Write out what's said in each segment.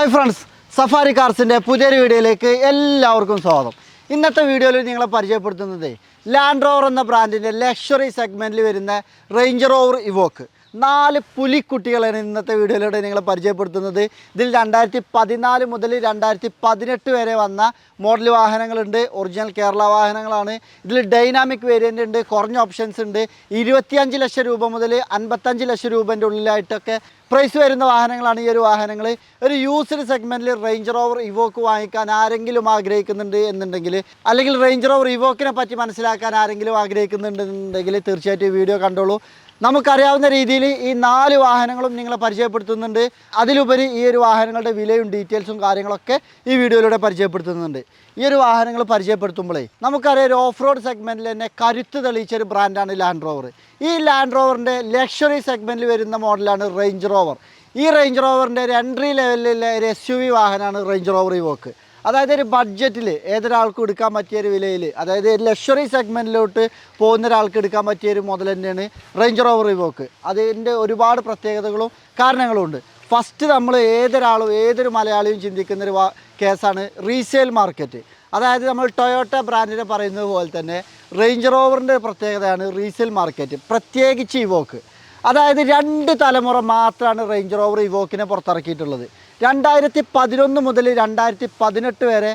Hi friends safari കാർസിന്റെ പുതിയൊരു വീഡിയോയിലേക്ക് എല്ലാവർക്കും സ്വാഗതം. ഇന്നത്തെ വീഡിയോയിൽ നിങ്ങളെ പരിചയപ്പെടുത്തുന്നത് ലാൻഡ് റോവർ എന്ന ബ്രാൻഡിന്റെ ലക്ഷറി സെഗ്മെന്റിൽ വരുന്ന റേഞ്ചർ റോവർ ഇവോക്ക് നാല് പുലിക്കുട്ടികളാണ് ഇന്നത്തെ വീഡിയോയിലൂടെ നിങ്ങളെ പരിചയപ്പെടുത്തുന്നത്. ഇതിൽ രണ്ടായിരത്തി പതിനാല് മുതൽ രണ്ടായിരത്തി പതിനെട്ട് വരെ വന്ന മോഡൽ വാഹനങ്ങളുണ്ട്. ഒറിജിനൽ കേരള വാഹനങ്ങളാണ്. ഇതിൽ ഡൈനാമിക് വേരിയന്റ് ഉണ്ട് കുറഞ്ഞ ഓപ്ഷൻസ് ഉണ്ട്. ഇരുപത്തിയഞ്ച് ലക്ഷം രൂപ മുതൽ അൻപത്തഞ്ച് ലക്ഷം രൂപേന്റെ ഉള്ളിലായിട്ടൊക്കെ പ്രൈസ് വരുന്ന വാഹനങ്ങളാണ് ഈ ഒരു വാഹനങ്ങൾ. ഒരു യൂസ്ഡ് സെഗ്മെന്റിൽ റേഞ്ച് റോവർ ഇവോക്ക് വാങ്ങിക്കാൻ ആരെങ്കിലും ആഗ്രഹിക്കുന്നുണ്ട് എന്നുണ്ടെങ്കിൽ അല്ലെങ്കിൽ റേഞ്ച് റോവർ ഇവോക്കിനെ പറ്റി മനസ്സിലാക്കാൻ ആരെങ്കിലും ആഗ്രഹിക്കുന്നുണ്ടെന്നുണ്ടെങ്കിൽ തീർച്ചയായിട്ടും വീഡിയോ കണ്ടോളൂ. നമുക്കറിയാവുന്ന രീതിയിൽ ഈ നാല് വാഹനങ്ങളും നിങ്ങളെ പരിചയപ്പെടുത്തുന്നുണ്ട്. അതിലുപരി ഈ ഒരു വാഹനങ്ങളുടെ വിലയും ഡീറ്റെയിൽസും കാര്യങ്ങളൊക്കെ ഈ വീഡിയോയിലൂടെ പരിചയപ്പെടുത്തുന്നുണ്ട്. ഈ ഒരു വാഹനങ്ങൾ പരിചയപ്പെടുത്തുമ്പോഴേ നമുക്കറിയാം ഒരു ഓഫ് റോഡ് സെഗ്മെന്റിൽ തന്നെ കരുത്ത് തെളിയിച്ച ഒരു ബ്രാൻഡാണ് ലാൻഡ് റോവർ ഈ ലാൻഡ് റോവറിന്റെ ലക്ഷറി സെഗ്മെന്റിൽ വരുന്ന മോഡലാണ് റേഞ്ച് റോവർ ഈ റേഞ്ച് റോവറിന്റെ ഒരു എൻട്രി ലെവലിലെ ഒരു എസ് യു വി വാഹനമാണ് റേഞ്ച് റോവർ ഇവോക്ക് അതായത് ഒരു ബഡ്ജറ്റിൽ ഏതൊരാൾക്കും എടുക്കാൻ പറ്റിയ ഒരു വിലയിൽ അതായത് ഒരു ലക്ഷറി സെഗ്മെന്റിലോട്ട് പോകുന്ന ഒരാൾക്ക് എടുക്കാൻ പറ്റിയ ഒരു മുതൽ തന്നെയാണ് റേഞ്ച് റോവർ ഇവോക്ക് അതിന്റെ ഒരുപാട് പ്രത്യേകതകളും കാരണങ്ങളും ഉണ്ട്. ഫസ്റ്റ് നമ്മൾ ഏതൊരാളും ഏതൊരു മലയാളിയും ചിന്തിക്കുന്ന ഒരു കേസാണ് റീസെയിൽ മാർക്കറ്റ് അതായത് നമ്മൾ ടൊയോട്ട ബ്രാൻഡിനെ പറയുന്നത് പോലെ തന്നെ റേഞ്ച് റോവറിന്റെ പ്രത്യേകതയാണ് റീസെയിൽ മാർക്കറ്റ് പ്രത്യേകിച്ച് ഇവോക്ക് അതായത് രണ്ട് തലമുറ മാത്രമാണ് റേഞ്ച് റോവർ ഇവോക്കിനെ പുറത്തിറക്കിയിട്ടുള്ളത്. രണ്ടായിരത്തി പതിനൊന്ന് മുതൽ രണ്ടായിരത്തി പതിനെട്ട് വരെ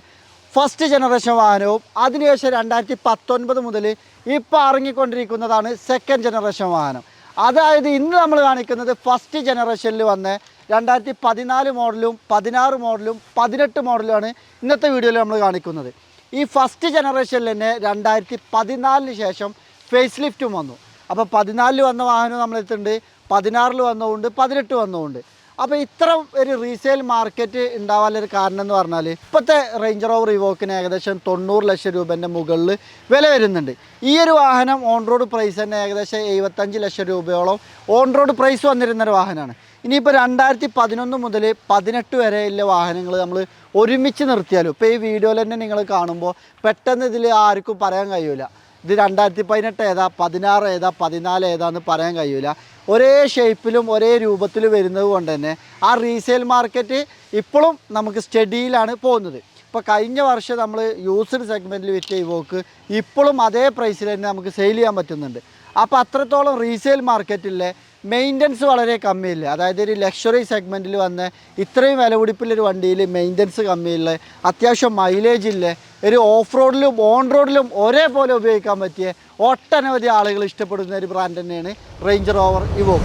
ഫസ്റ്റ് ജനറേഷൻ വാഹനവും അതിനുശേഷം രണ്ടായിരത്തി പത്തൊൻപത് മുതൽ ഇപ്പോൾ ഇറങ്ങിക്കൊണ്ടിരിക്കുന്നതാണ് സെക്കൻഡ് ജനറേഷൻ വാഹനം. അതായത് ഇന്ന് നമ്മൾ കാണിക്കുന്നത് ഫസ്റ്റ് ജനറേഷനിൽ വന്ന രണ്ടായിരത്തി പതിനാല് മോഡലും പതിനാറ് മോഡലും പതിനെട്ട് മോഡലുമാണ് ഇന്നത്തെ വീഡിയോയിൽ നമ്മൾ കാണിക്കുന്നത്. ഈ ഫസ്റ്റ് ജനറേഷനിൽ തന്നെ രണ്ടായിരത്തി പതിനാലിന് ശേഷം ഫേസ് ലിഫ്റ്റും വന്നു. അപ്പോൾ പതിനാലിൽ വന്ന വാഹനം നമ്മളെടുത്തുണ്ട് പതിനാറിൽ വന്നതുകൊണ്ട് പതിനെട്ട് വന്നതുകൊണ്ട്. അപ്പോൾ ഇത്ര ഒരു റീസെയിൽ മാർക്കറ്റ് ഉണ്ടാവാനൊരു കാരണം എന്ന് പറഞ്ഞാൽ ഇപ്പോഴത്തെ റേഞ്ചർ ഓവർ ഇവോക്കിന് ഏകദേശം തൊണ്ണൂറ് ലക്ഷം രൂപേന്റെ മുകളിൽ വില വരുന്നുണ്ട്. ഈ ഒരു വാഹനം ഓൺ റോഡ് പ്രൈസ് തന്നെ ഏകദേശം എഴുപത്തഞ്ച് ലക്ഷം രൂപയോളം ഓൺ റോഡ് പ്രൈസ് വന്നിരുന്നൊരു വാഹനമാണ്. ഇനിയിപ്പോൾ രണ്ടായിരത്തി പതിനൊന്ന് മുതൽ പതിനെട്ട് വരെയുള്ള വാഹനങ്ങൾ നമ്മൾ ഒരുമിച്ച് നിർത്തിയാലും ഇപ്പോൾ ഈ വീഡിയോയിൽ തന്നെ നിങ്ങൾ കാണുമ്പോൾ പെട്ടെന്ന് ഇതിൽ ആർക്കും പറയാൻ കഴിയില്ല ഇത് രണ്ടായിരത്തി പതിനെട്ട് ഏതാ പതിനാറ് ഏതാ പതിനാല് ഏതാന്ന് പറയാൻ കഴിയില്ല ഒരേ ഷേപ്പിലും ഒരേ രൂപത്തിലും വരുന്നത് കൊണ്ട് തന്നെ ആ റീസെയിൽ മാർക്കറ്റ് ഇപ്പോഴും നമുക്ക് സ്റ്റഡിയിലാണ് പോകുന്നത്. ഇപ്പോൾ കഴിഞ്ഞ വർഷം നമ്മൾ യൂസ്ഡ് സെഗ്മെന്റിൽ വിറ്റ ഇവോക്ക് ഇപ്പോഴും അതേ പ്രൈസിൽ തന്നെ നമുക്ക് സെയിൽ ചെയ്യാൻ പറ്റുന്നുണ്ട്. അപ്പോൾ അത്രത്തോളം റീസെയിൽ മാർക്കറ്റിലെ മെയിന്റനൻസ് വളരെ കമ്മിയില്ല? അതായത് ഒരു ലക്ഷറി സെഗ്മെന്റിൽ വന്ന് ഇത്രയും വിലപിടിപ്പിലൊരു വണ്ടിയിൽ മെയിന്റനൻസ് കമ്മിയില്ല അത്യാവശ്യം മൈലേജ് ഇല്ല ഒരു ഓഫ് റോഡിലും ഓൺ റോഡിലും ഒരേപോലെ ഉപയോഗിക്കാൻ പറ്റിയ ഒട്ടനവധി ആളുകൾ ഇഷ്ടപ്പെടുന്ന ഒരു ബ്രാൻഡ് തന്നെയാണ് റേഞ്ചർ ഓവർ ഇവോ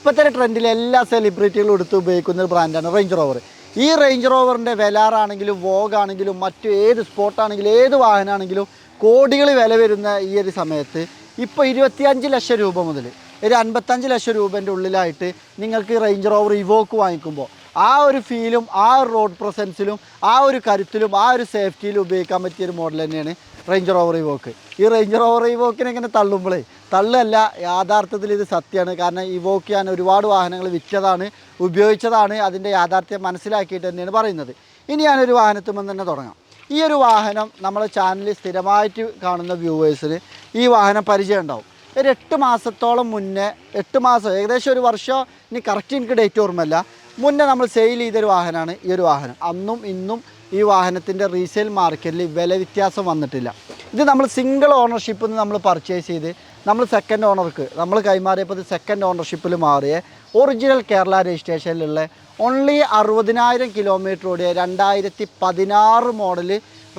ഇപ്പോഴത്തെ ട്രെൻഡിൽ എല്ലാ സെലിബ്രിറ്റികളും എടുത്ത് ഉപയോഗിക്കുന്ന ഒരു ബ്രാൻഡാണ് റേഞ്ച് റോവർ ഈ റേഞ്ച് റോവറിന്റെ വെലാറാണെങ്കിലും വോഗ് ആണെങ്കിലും മറ്റു ഏത് സ്പോട്ടാണെങ്കിലും ഏത് വാഹനമാണെങ്കിലും കോടികൾ വില വരുന്ന ഈ ഒരു സമയത്ത് ഇപ്പോൾ ഇരുപത്തിയഞ്ച് ലക്ഷം രൂപ മുതൽ ഒരു അൻപത്തഞ്ച് ലക്ഷം രൂപേന്റെ ഉള്ളിലായിട്ട് നിങ്ങൾക്ക് റേഞ്ച് റോവർ ഇവോക്ക് വാങ്ങിക്കുമ്പോൾ ആ ഒരു ഫീലും ആ ഒരു റോഡ് പ്രസൻസിലും ആ ഒരു കരുത്തിലും ആ ഒരു സേഫ്റ്റിയിലും ഉപയോഗിക്കാൻ പറ്റിയ ഒരു മോഡൽ തന്നെയാണ് റേഞ്ച് റോവർ ഇവോക്ക് ഈ റേഞ്ച് റോവർ ഇവോക്കിനെ ഇങ്ങനെ തള്ളുമ്പോഴേ തള്ളല്ല യാഥാർത്ഥ്യത്തിൽ ഇത് സത്യമാണ്. കാരണം ഇവോക്ക് ഞാൻ ഒരുപാട് വാഹനങ്ങൾ വിറ്റതാണ് ഉപയോഗിച്ചതാണ് അതിന്റെ യാഥാർത്ഥ്യം മനസ്സിലാക്കിയിട്ട് തന്നെയാണ് പറയുന്നത്. ഇനി ഞാനൊരു വാഹനത്തുമ്പോൾ തന്നെ തുടങ്ങാം. ഈ ഒരു വാഹനം നമ്മളെ ചാനലിൽ സ്ഥിരമായിട്ട് കാണുന്ന വ്യൂവേഴ്സിന് ഈ വാഹനം പരിചയം ഉണ്ടാവും. ഒരു എട്ട് മാസത്തോളം മുന്നേ എട്ട് മാസം ഏകദേശം ഒരു വർഷം ഇനി കറക്റ്റ് എനിക്ക് ഡേറ്റ് ഓർമ്മയല്ല. മുന്നേ നമ്മൾ സെയിൽ ചെയ്തൊരു വാഹനമാണ് ഈ ഒരു വാഹനം. അന്നും ഇന്നും ഈ വാഹനത്തിന്റെ റീസെയിൽ മാർക്കറ്റിൽ വില വ്യത്യാസം വന്നിട്ടില്ല. ഇത് നമ്മൾ സിംഗിൾ ഓണർഷിപ്പിൽ നമ്മൾ പർച്ചേസ് ചെയ്ത് നമ്മൾ സെക്കൻഡ് ഓണർക്ക് നമ്മൾ കൈമാറിയപ്പോൾ ഇത് സെക്കൻഡ് ഓണർഷിപ്പിൽ മാറിയ. ഒറിജിനൽ കേരള രജിസ്ട്രേഷനിലുള്ള ഓൺലി അറുപതിനായിരം കിലോമീറ്റർ ഓടിയ രണ്ടായിരത്തി പതിനാറ് മോഡൽ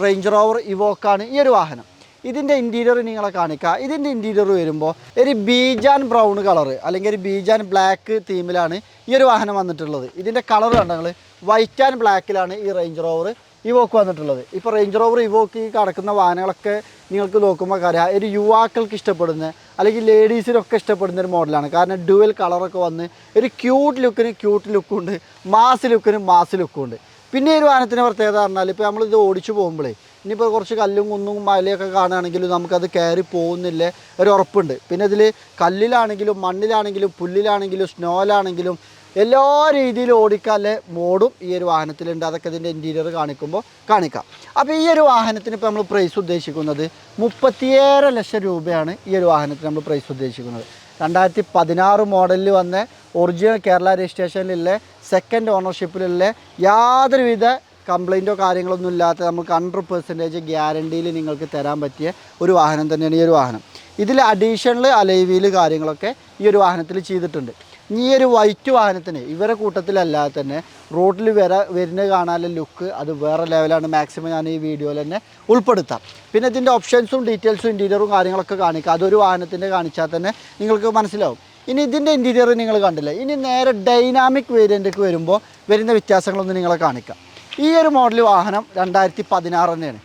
റേഞ്ച് റോവർ ഇവോക്കാണ് ഈ ഒരു വാഹനം. ഇതിന്റെ ഇന്റീരിയർ നിങ്ങളെ കാണിക്കുക ഇതിന്റെ ഇന്റീരിയർ വരുമ്പോൾ ഒരു ബീജാൻ ബ്രൗൺ കളർ അല്ലെങ്കിൽ ഒരു ബീജാൻ ബ്ലാക്ക് തീമിലാണ് ഈ ഒരു വാഹനം വന്നിട്ടുള്ളത്. ഇതിന്റെ കളർ കണ്ടെങ്കിൽ വൈറ്റ് ആൻഡ് ബ്ലാക്കിലാണ് ഈ റേഞ്ച് റോവർ ഇവോക്ക് വന്നിട്ടുള്ളത്. ഇപ്പോൾ റേഞ്ച് റോവർ ഇവോക്ക് കടക്കുന്ന വാഹനങ്ങളൊക്കെ നിങ്ങൾക്ക് നോക്കുമ്പോൾ അറിയാം ഒരു യുവാക്കൾക്ക് ഇഷ്ടപ്പെടുന്ന അല്ലെങ്കിൽ ലേഡീസിനൊക്കെ ഇഷ്ടപ്പെടുന്ന ഒരു മോഡലാണ്. കാരണം ഡുവൽ കളറൊക്കെ വന്ന് ഒരു ക്യൂട്ട് ലുക്കിന് ക്യൂട്ട് ലുക്കുണ്ട് മാസ് ലുക്കിന് മാസ് ലുക്കുണ്ട് പിന്നെ ഒരു വാഹനത്തിന്റെ പ്രത്യേകത പറഞ്ഞാൽ ഇപ്പോൾ നമ്മളിത് ഓടിച്ചു പോകുമ്പോഴേ ഇനിയിപ്പോൾ കുറച്ച് കല്ലും കുന്നും മലയൊക്കെ കാണുകയാണെങ്കിലും നമുക്കത് കയറി പോകുന്നില്ല ഒരു ഉറപ്പുണ്ട്. പിന്നെ ഇതിൽ കല്ലിലാണെങ്കിലും മണ്ണിലാണെങ്കിലും പുല്ലിലാണെങ്കിലും സ്നോയിലാണെങ്കിലും എല്ലാ രീതിയിലും ഓടിക്കാല്ലേ മോഡും ഈ ഒരു വാഹനത്തിലുണ്ട്. അതൊക്കെ ഇതിന്റെ ഇന്റീരിയർ കാണിക്കുമ്പോൾ കാണിക്കാം. അപ്പോൾ ഈ ഒരു വാഹനത്തിന് ഇപ്പോൾ നമ്മൾ പ്രൈസ് ഉദ്ദേശിക്കുന്നത് മുപ്പത്തിയേഴ് ലക്ഷം രൂപയാണ് ഈ ഒരു വാഹനത്തിന് നമ്മൾ പ്രൈസ് ഉദ്ദേശിക്കുന്നത്. രണ്ടായിരത്തി പതിനാറ് മോഡലിൽ വന്ന ഒറിജിനൽ കേരള രജിസ്ട്രേഷനിലുള്ള സെക്കൻഡ് ഓണർഷിപ്പിലുള്ള യാതൊരുവിധ കംപ്ലൈന്റോ കാര്യങ്ങളൊന്നും ഇല്ലാത്ത നമുക്ക് ഹൺഡ്രഡ് പെർസെന്റേജ് ഗ്യാരണ്ടിയിൽ നിങ്ങൾക്ക് തരാൻ പറ്റിയ ഒരു വാഹനം തന്നെയാണ് ഈ ഒരു വാഹനം. ഇതിൽ അഡീഷണൽ അലൈവീൽ കാര്യങ്ങളൊക്കെ ഈ ഒരു വാഹനത്തിൽ ചെയ്തിട്ടുണ്ട്. ഈ ഒരു വൈറ്റ് വാഹനത്തിന് ഇവരെ കൂട്ടത്തിലല്ലാതെ തന്നെ റോഡിൽ വര വരുന്നത് കാണാനുള്ള ലുക്ക് അത് വേറെ ലെവലാണ് മാക്സിമം ഞാൻ ഈ വീഡിയോയിൽ തന്നെ ഉൾപ്പെടുത്താം. പിന്നെ ഇതിന്റെ ഓപ്ഷൻസും ഡീറ്റെയിൽസും ഇന്റീരിയറും കാര്യങ്ങളൊക്കെ കാണിക്കുക അതൊരു വാഹനത്തിന്റെ കാണിച്ചാൽ തന്നെ നിങ്ങൾക്ക് മനസ്സിലാവും. ഇനി ഇതിന്റെ ഇന്റീരിയർ നിങ്ങൾ കണ്ടില്ല? ഇനി നേരെ ഡൈനാമിക് വേരിയന്റേക്ക് വരുമ്പോൾ വരുന്ന വ്യത്യാസങ്ങളൊന്നും നിങ്ങളെ കാണിക്കാം. ഈ ഒരു മോഡൽ വാഹനം രണ്ടായിരത്തി പതിനാറ് തന്നെയാണ്.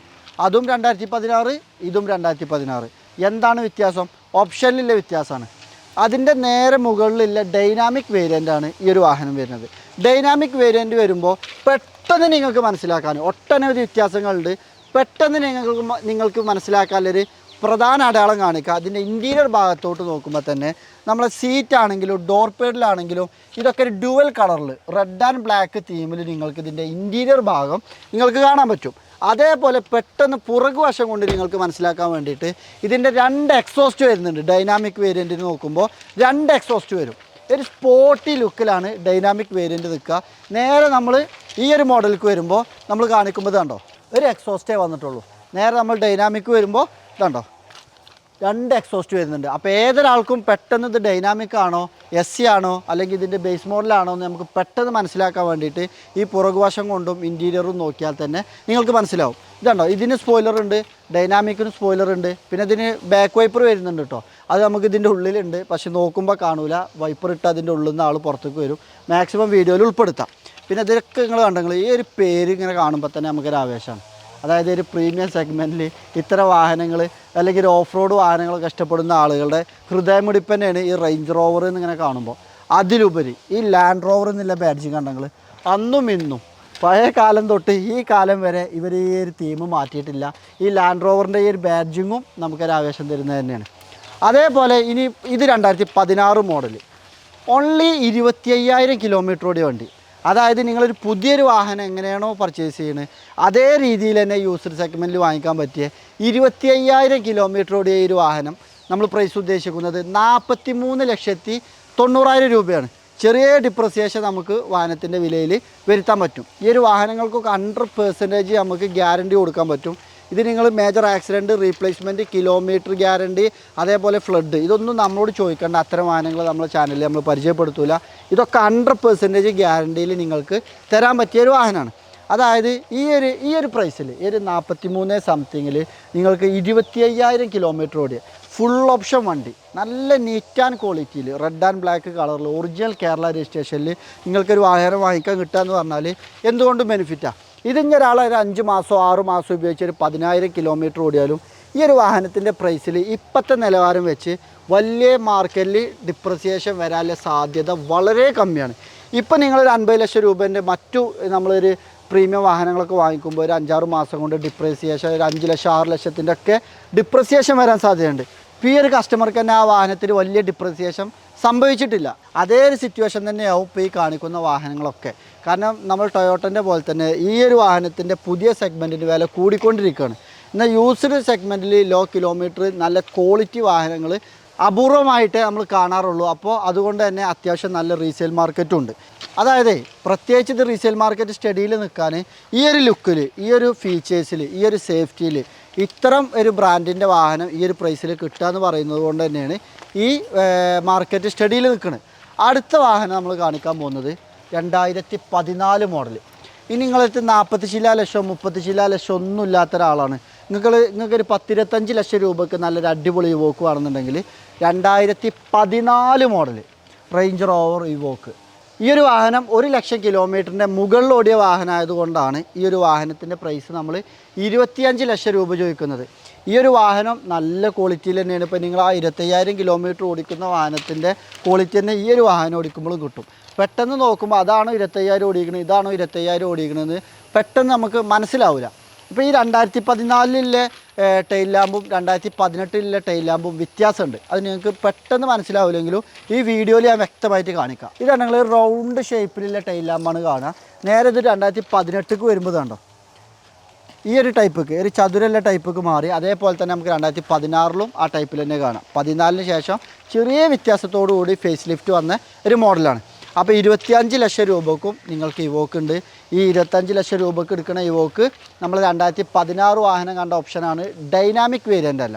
അതും രണ്ടായിരത്തി പതിനാറ് ഇതും രണ്ടായിരത്തി പതിനാറ് എന്താണ് വ്യത്യാസം? ഓപ്ഷനിലെ വ്യത്യാസമാണ്. അതിന്റെ നേരെ മുകളിലുള്ള ഡൈനാമിക് വേരിയന്റ് ആണ് ഈ ഒരു വാഹനം വരുന്നത്. ഡൈനാമിക് വേരിയന്റ് വരുമ്പോൾ പെട്ടെന്ന് നിങ്ങൾക്ക് മനസ്സിലാക്കാൻ ഒട്ടനവധി വ്യത്യാസങ്ങളുണ്ട്. പെട്ടെന്ന് നിങ്ങൾക്ക് നിങ്ങൾക്ക് മനസ്സിലാക്കാനുള്ളൊരു പ്രധാന അടയാളം കാണിക്കുക. അതിന്റെ ഇന്റീരിയർ ഭാഗത്തോട്ട് നോക്കുമ്പോൾ തന്നെ നമ്മളെ സീറ്റ് ആണെങ്കിലും ഡോർ പേഡിലാണെങ്കിലും ഇതൊക്കെ ഒരു ഡുവൽ കളറിൽ റെഡ് ആൻഡ് ബ്ലാക്ക് തീമിൽ നിങ്ങൾക്ക് ഇതിന്റെ ഇന്റീരിയർ ഭാഗം നിങ്ങൾക്ക് കാണാൻ പറ്റും. അതേപോലെ പെട്ടെന്ന് പുറകു വശം കൊണ്ട് നിങ്ങൾക്ക് മനസ്സിലാക്കാൻ വേണ്ടിയിട്ട് ഇതിന്റെ രണ്ട് എക്സോസ്റ്റ് വരുന്നുണ്ട്. ഡൈനാമിക് വേരിയന്റിന് നോക്കുമ്പോൾ രണ്ട് എക്സോസ്റ്റ് വരും. ഒരു സ്പോട്ടി ലുക്കിലാണ് ഡൈനാമിക് വേരിയന്റ് നിൽക്കുക. നേരെ നമ്മൾ ഈ ഒരു മോഡലിലേക്ക് വരുമ്പോൾ നമ്മൾ കാണിക്കുമ്പോൾ കണ്ടോ ഒരു എക്സോസ്റ്റേ വന്നിട്ടുള്ളൂ. നേരെ നമ്മൾ ഡൈനാമിക് വരുമ്പോൾ ഇതുണ്ടോ? രണ്ട് എക്സോസ്റ്റ് വരുന്നുണ്ട്. അപ്പോൾ ഏതൊരാൾക്കും പെട്ടെന്ന് ഇത് ഡൈനാമിക് ആണോ എസ് സി ആണോ അല്ലെങ്കിൽ ഇതിന്റെ ബേസ് മോഡലാണോ എന്ന് നമുക്ക് പെട്ടെന്ന് മനസ്സിലാക്കാൻ വേണ്ടിയിട്ട് ഈ പുറകുവശം കൊണ്ടും ഇന്റീരിയറും നോക്കിയാൽ തന്നെ നിങ്ങൾക്ക് മനസ്സിലാവും. ഇതുണ്ടോ? ഇതിന് സ്പോയിലർ ഉണ്ട് ഡൈനാമിക്കിന് സ്പോയിലർ ഉണ്ട് പിന്നെ ഇതിന് ബാക്ക് വൈപ്പർ വരുന്നുണ്ട് കേട്ടോ അത് നമുക്ക് ഇതിന്റെ ഉള്ളിലുണ്ട് പക്ഷെ നോക്കുമ്പോൾ കാണൂല. വൈപ്പർ ഇട്ട് അതിന്റെ ഉള്ളിൽ നിന്ന് ആൾ പുറത്തേക്ക് വരും. മാക്സിമം വീഡിയോയിൽ ഉൾപ്പെടുത്താം. പിന്നെ ഇതൊക്കെ നിങ്ങൾ കണ്ടെങ്കിൽ ഈ ഒരു പേര് ഇങ്ങനെ കാണുമ്പോൾ തന്നെ നമുക്കൊരു ആവേശമാണ്. അതായത് ഒരു പ്രീമിയം സെഗ്മെന്റിൽ ഇത്ര വാഹനങ്ങൾ അല്ലെങ്കിൽ ഒരു ഓഫ് റോഡ് വാഹനങ്ങളൊക്കെ കഷ്ടപ്പെടുന്ന ആളുകളുടെ ഹൃദയമിടിപ്പ് തന്നെയാണ് ഈ റേഞ്ച് റോവർ എന്നിങ്ങനെ കാണുമ്പോൾ. അതിലുപരി ഈ ലാൻഡ് റോവർ എന്നുള്ള ബാഡ്ജിങ് കണ്ടെങ്കിൽ അന്നും ഇന്നും പഴയ കാലം തൊട്ട് ഈ കാലം വരെ ഇവർ ഈ ഒരു തീം മാറ്റിയിട്ടില്ല. ഈ ലാൻഡ് റോവറിന്റെ ഈ ഒരു ബാഡ്ജിങ്ങും നമുക്കൊരു ആവേശം തരുന്നത് തന്നെയാണ്. അതേപോലെ ഇനി ഇത് രണ്ടായിരത്തി പതിനാറ് മോഡൽ ഓൺലി ഇരുപത്തി അയ്യായിരം കിലോമീറ്റർ ഓടിയ വണ്ടി. അതായത് നിങ്ങളൊരു പുതിയൊരു വാഹനം എങ്ങനെയാണോ പർച്ചേസ് ചെയ്യുന്നത് അതേ രീതിയിൽ തന്നെ യൂസർ സെഗ്മെന്റിൽ വാങ്ങിക്കാൻ പറ്റിയ ഇരുപത്തി അയ്യായിരം കിലോമീറ്റർ ഓടിയ ഒരു വാഹനം നമ്മൾ പ്രൈസ് ഉദ്ദേശിക്കുന്നത് നാൽപ്പത്തി മൂന്ന് ലക്ഷത്തി തൊണ്ണൂറായിരം രൂപയാണ്. ചെറിയ ഡിപ്രസിയേഷൻ നമുക്ക് വാഹനത്തിന്റെ വിലയിൽ വരുത്താൻ പറ്റും. ഈ ഒരു വാഹനങ്ങൾക്കൊക്കെ ഹൺഡ്രഡ് പെർസെന്റേജ് നമുക്ക് ഗ്യാരണ്ടി കൊടുക്കാൻ പറ്റും. ഇത് നിങ്ങൾ major accident replacement kilometre guarantee അതേപോലെ ഫ്ലഡ് ഇതൊന്നും നമ്മളോട് ചോദിക്കേണ്ട. അത്തരം വാഹനങ്ങൾ നമ്മുടെ ചാനലിൽ നമ്മൾ പരിചയപ്പെടുത്തൂല. ഇതൊക്കെ ഹൺഡ്രഡ് പെർസെന്റേജ് ഗ്യാരണ്ടിയിൽ നിങ്ങൾക്ക് തരാൻ പറ്റിയ ഒരു വാഹനമാണ്. അതായത് ഈ ഒരു ഈ ഒരു പ്രൈസിൽ ഈ ഒരു നാൽപ്പത്തി മൂന്ന് സംതിങ്ങിൽ നിങ്ങൾക്ക് ഇരുപത്തി അയ്യായിരം കിലോമീറ്റർ ഓടിയ ഫുൾ ഓപ്ഷൻ വണ്ടി. നല്ല നീറ്റ് ആൻഡ് ക്വാളിറ്റിയിൽ റെഡ് ആൻഡ് ബ്ലാക്ക് കളറിൽ ഒറിജിനൽ കേരള രജിസ്ട്രേഷനിൽ നിങ്ങൾക്കൊരു വാഹനം വാങ്ങിക്കാൻ കിട്ടുക എന്ന് പറഞ്ഞാൽ എന്തുകൊണ്ടും ബെനിഫിറ്റാണ് ഇതിങ്ങനെ ഒരാൾ ഒരു അഞ്ച് മാസമോ ആറ് മാസം ഉപയോഗിച്ച് ഒരു പതിനായിരം കിലോമീറ്റർ ഓടിയാലും ഈ ഒരു വാഹനത്തിന്റെ പ്രൈസിൽ ഇപ്പോഴത്തെ നിലവാരം വെച്ച് വലിയ മാർക്കറ്റിൽ ഡിപ്രസിയേഷൻ വരാനുള്ള സാധ്യത വളരെ കമ്മിയാണ്. ഇപ്പം നിങ്ങളൊരു അൻപത് ലക്ഷം രൂപേന്റെ മറ്റു നമ്മളൊരു പ്രീമിയം വാഹനങ്ങളൊക്കെ വാങ്ങിക്കുമ്പോൾ ഒരു അഞ്ചാറ് മാസം കൊണ്ട് ഡിപ്രസിയേഷൻ ഒരു അഞ്ച് ലക്ഷം ആറ് ലക്ഷത്തിന്റെ ഒക്കെ ഡിപ്രസിയേഷൻ വരാൻ സാധ്യതയുണ്ട്. ഇപ്പോൾ ഈ ഒരു കസ്റ്റമർക്ക് തന്നെ ആ വാഹനത്തിന് വലിയ ഡിപ്രസിയേഷൻ സംഭവിച്ചിട്ടില്ല. അതേ ഒരു സിറ്റുവേഷൻ തന്നെയാവും ഇപ്പോൾ ഈ കാണിക്കുന്ന വാഹനങ്ങളൊക്കെ. കാരണം നമ്മൾ ടൊയോട്ടന്റെ പോലെ തന്നെ ഈ ഒരു വാഹനത്തിന്റെ പുതിയ സെഗ്മെന്റിന്റെ വില കൂടിക്കൊണ്ടിരിക്കുകയാണ്. എന്നാൽ യൂസ്ഡ് സെഗ്മെന്റിൽ ലോ കിലോമീറ്റർ നല്ല ക്വാളിറ്റി വാഹനങ്ങൾ അപൂർവമായിട്ടേ നമ്മൾ കാണാറുള്ളൂ. അപ്പോൾ അതുകൊണ്ട് തന്നെ അത്യാവശ്യം നല്ല റീസെയിൽ മാർക്കറ്റും ഉണ്ട്. അതായത് പ്രത്യേകിച്ച് ഇത് റീസെയിൽ മാർക്കറ്റ് സ്റ്റഡിയിൽ നിൽക്കാൻ ഈ ഒരു ലുക്കിൽ ഈ ഒരു ഫീച്ചേഴ്സിൽ ഈ ഒരു സേഫ്റ്റിയിൽ ഇത്തരം ഒരു ബ്രാൻഡിന്റെ വാഹനം ഈ ഒരു പ്രൈസിൽ കിട്ടുക എന്ന് പറയുന്നത് കൊണ്ട് തന്നെയാണ് ഈ മാർക്കറ്റ് സ്റ്റഡിയിൽ നിൽക്കുന്നത് അടുത്ത വാഹനം നമ്മൾ കാണിക്കാൻ പോകുന്നത് രണ്ടായിരത്തി പതിനാല് മോഡൽ ഇനി നിങ്ങളടുത്ത് നാൽപ്പത്തി ചില ലക്ഷം മുപ്പത്തി ചില ലക്ഷം ഒന്നും ഇല്ലാത്ത ഒരാളാണ്. നിങ്ങൾ നിങ്ങൾക്കൊരു പത്തിരുപത്തഞ്ച് ലക്ഷം രൂപയ്ക്ക് നല്ലൊരു അടിപൊളി ഇവോക്ക് വേണമെന്നുണ്ടെങ്കിൽ രണ്ടായിരത്തി പതിനാല് മോഡൽ റേഞ്ച് റോവർ ഇവോക്ക് ഈ ഒരു വാഹനം ഒരു ലക്ഷം കിലോമീറ്ററിന്റെ മുകളിലോടിയ വാഹനമായതുകൊണ്ടാണ് ഈ ഒരു വാഹനത്തിന്റെ പ്രൈസ് നമ്മൾ ഇരുപത്തിയഞ്ച് ലക്ഷം രൂപ ചോദിക്കുന്നത്. ഈ ഒരു വാഹനം നല്ല ക്വാളിറ്റിയിൽ തന്നെയാണ്. ഇപ്പോൾ നിങ്ങൾ ആ ഇരുപത്തയ്യായിരം കിലോമീറ്റർ ഓടിക്കുന്ന വാഹനത്തിന്റെ ക്വാളിറ്റി തന്നെ ഈ ഒരു വാഹനം ഓടിക്കുമ്പോഴും കിട്ടും. പെട്ടെന്ന് നോക്കുമ്പോൾ അതാണോ ഇരുപത്തയ്യായിരം ഓടിക്കണത് ഇതാണോ ഇരുപത്തയ്യായിരം ഓടിക്കണമെന്ന് പെട്ടെന്ന് നമുക്ക് മനസ്സിലാവില്ല ഇപ്പോൾ ഈ രണ്ടായിരത്തി പതിനാലിലെ ടൈൽ ലാമ്പും രണ്ടായിരത്തി പതിനെട്ടിലെ ടൈൽ ലാമ്പും വ്യത്യാസമുണ്ട്. അത് നിങ്ങൾക്ക് പെട്ടെന്ന് മനസ്സിലാവില്ലെങ്കിലും ഈ വീഡിയോയിൽ ഞാൻ വ്യക്തമായിട്ട് കാണിക്കാം. ഇതാണ് നിങ്ങൾ റൗണ്ട് ഷേപ്പിലുള്ള ടൈൽ ലാമ്പാണ് കാണുക. നേരെ ഇത് രണ്ടായിരത്തി പതിനെട്ടിക്ക് വരുമ്പോൾ കണ്ടോ ഈ ഒരു ടൈപ്പിക്ക് ഒരു ചതുരല്ല ടൈപ്പിക്ക് മാറി അതേപോലെ തന്നെ നമുക്ക് രണ്ടായിരത്തി പതിനാറിലും ആ ടൈപ്പിൽ തന്നെ കാണാം. പതിനാലിന് ശേഷം ചെറിയ വ്യത്യാസത്തോടു കൂടി ഫേസ് ലിഫ്റ്റ് വന്ന ഒരു മോഡലാണ് അപ്പോൾ ഇരുപത്തിയഞ്ച് ലക്ഷം രൂപക്കും നിങ്ങൾക്ക് ഇവോക്ക് ഉണ്ട്. ഈ ഇരുപത്തഞ്ച് ലക്ഷം രൂപക്ക് എടുക്കുന്ന ഇവോക്ക് നമ്മൾ രണ്ടായിരത്തി പതിനാറ് വാഹനം കണ്ട ഓപ്ഷനാണ് ഡൈനാമിക് വേരിയന്റ് അല്ല.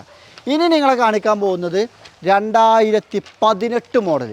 ഇനി നിങ്ങളെ കാണിക്കാൻ പോകുന്നത് രണ്ടായിരത്തി പതിനെട്ട് മോഡൽ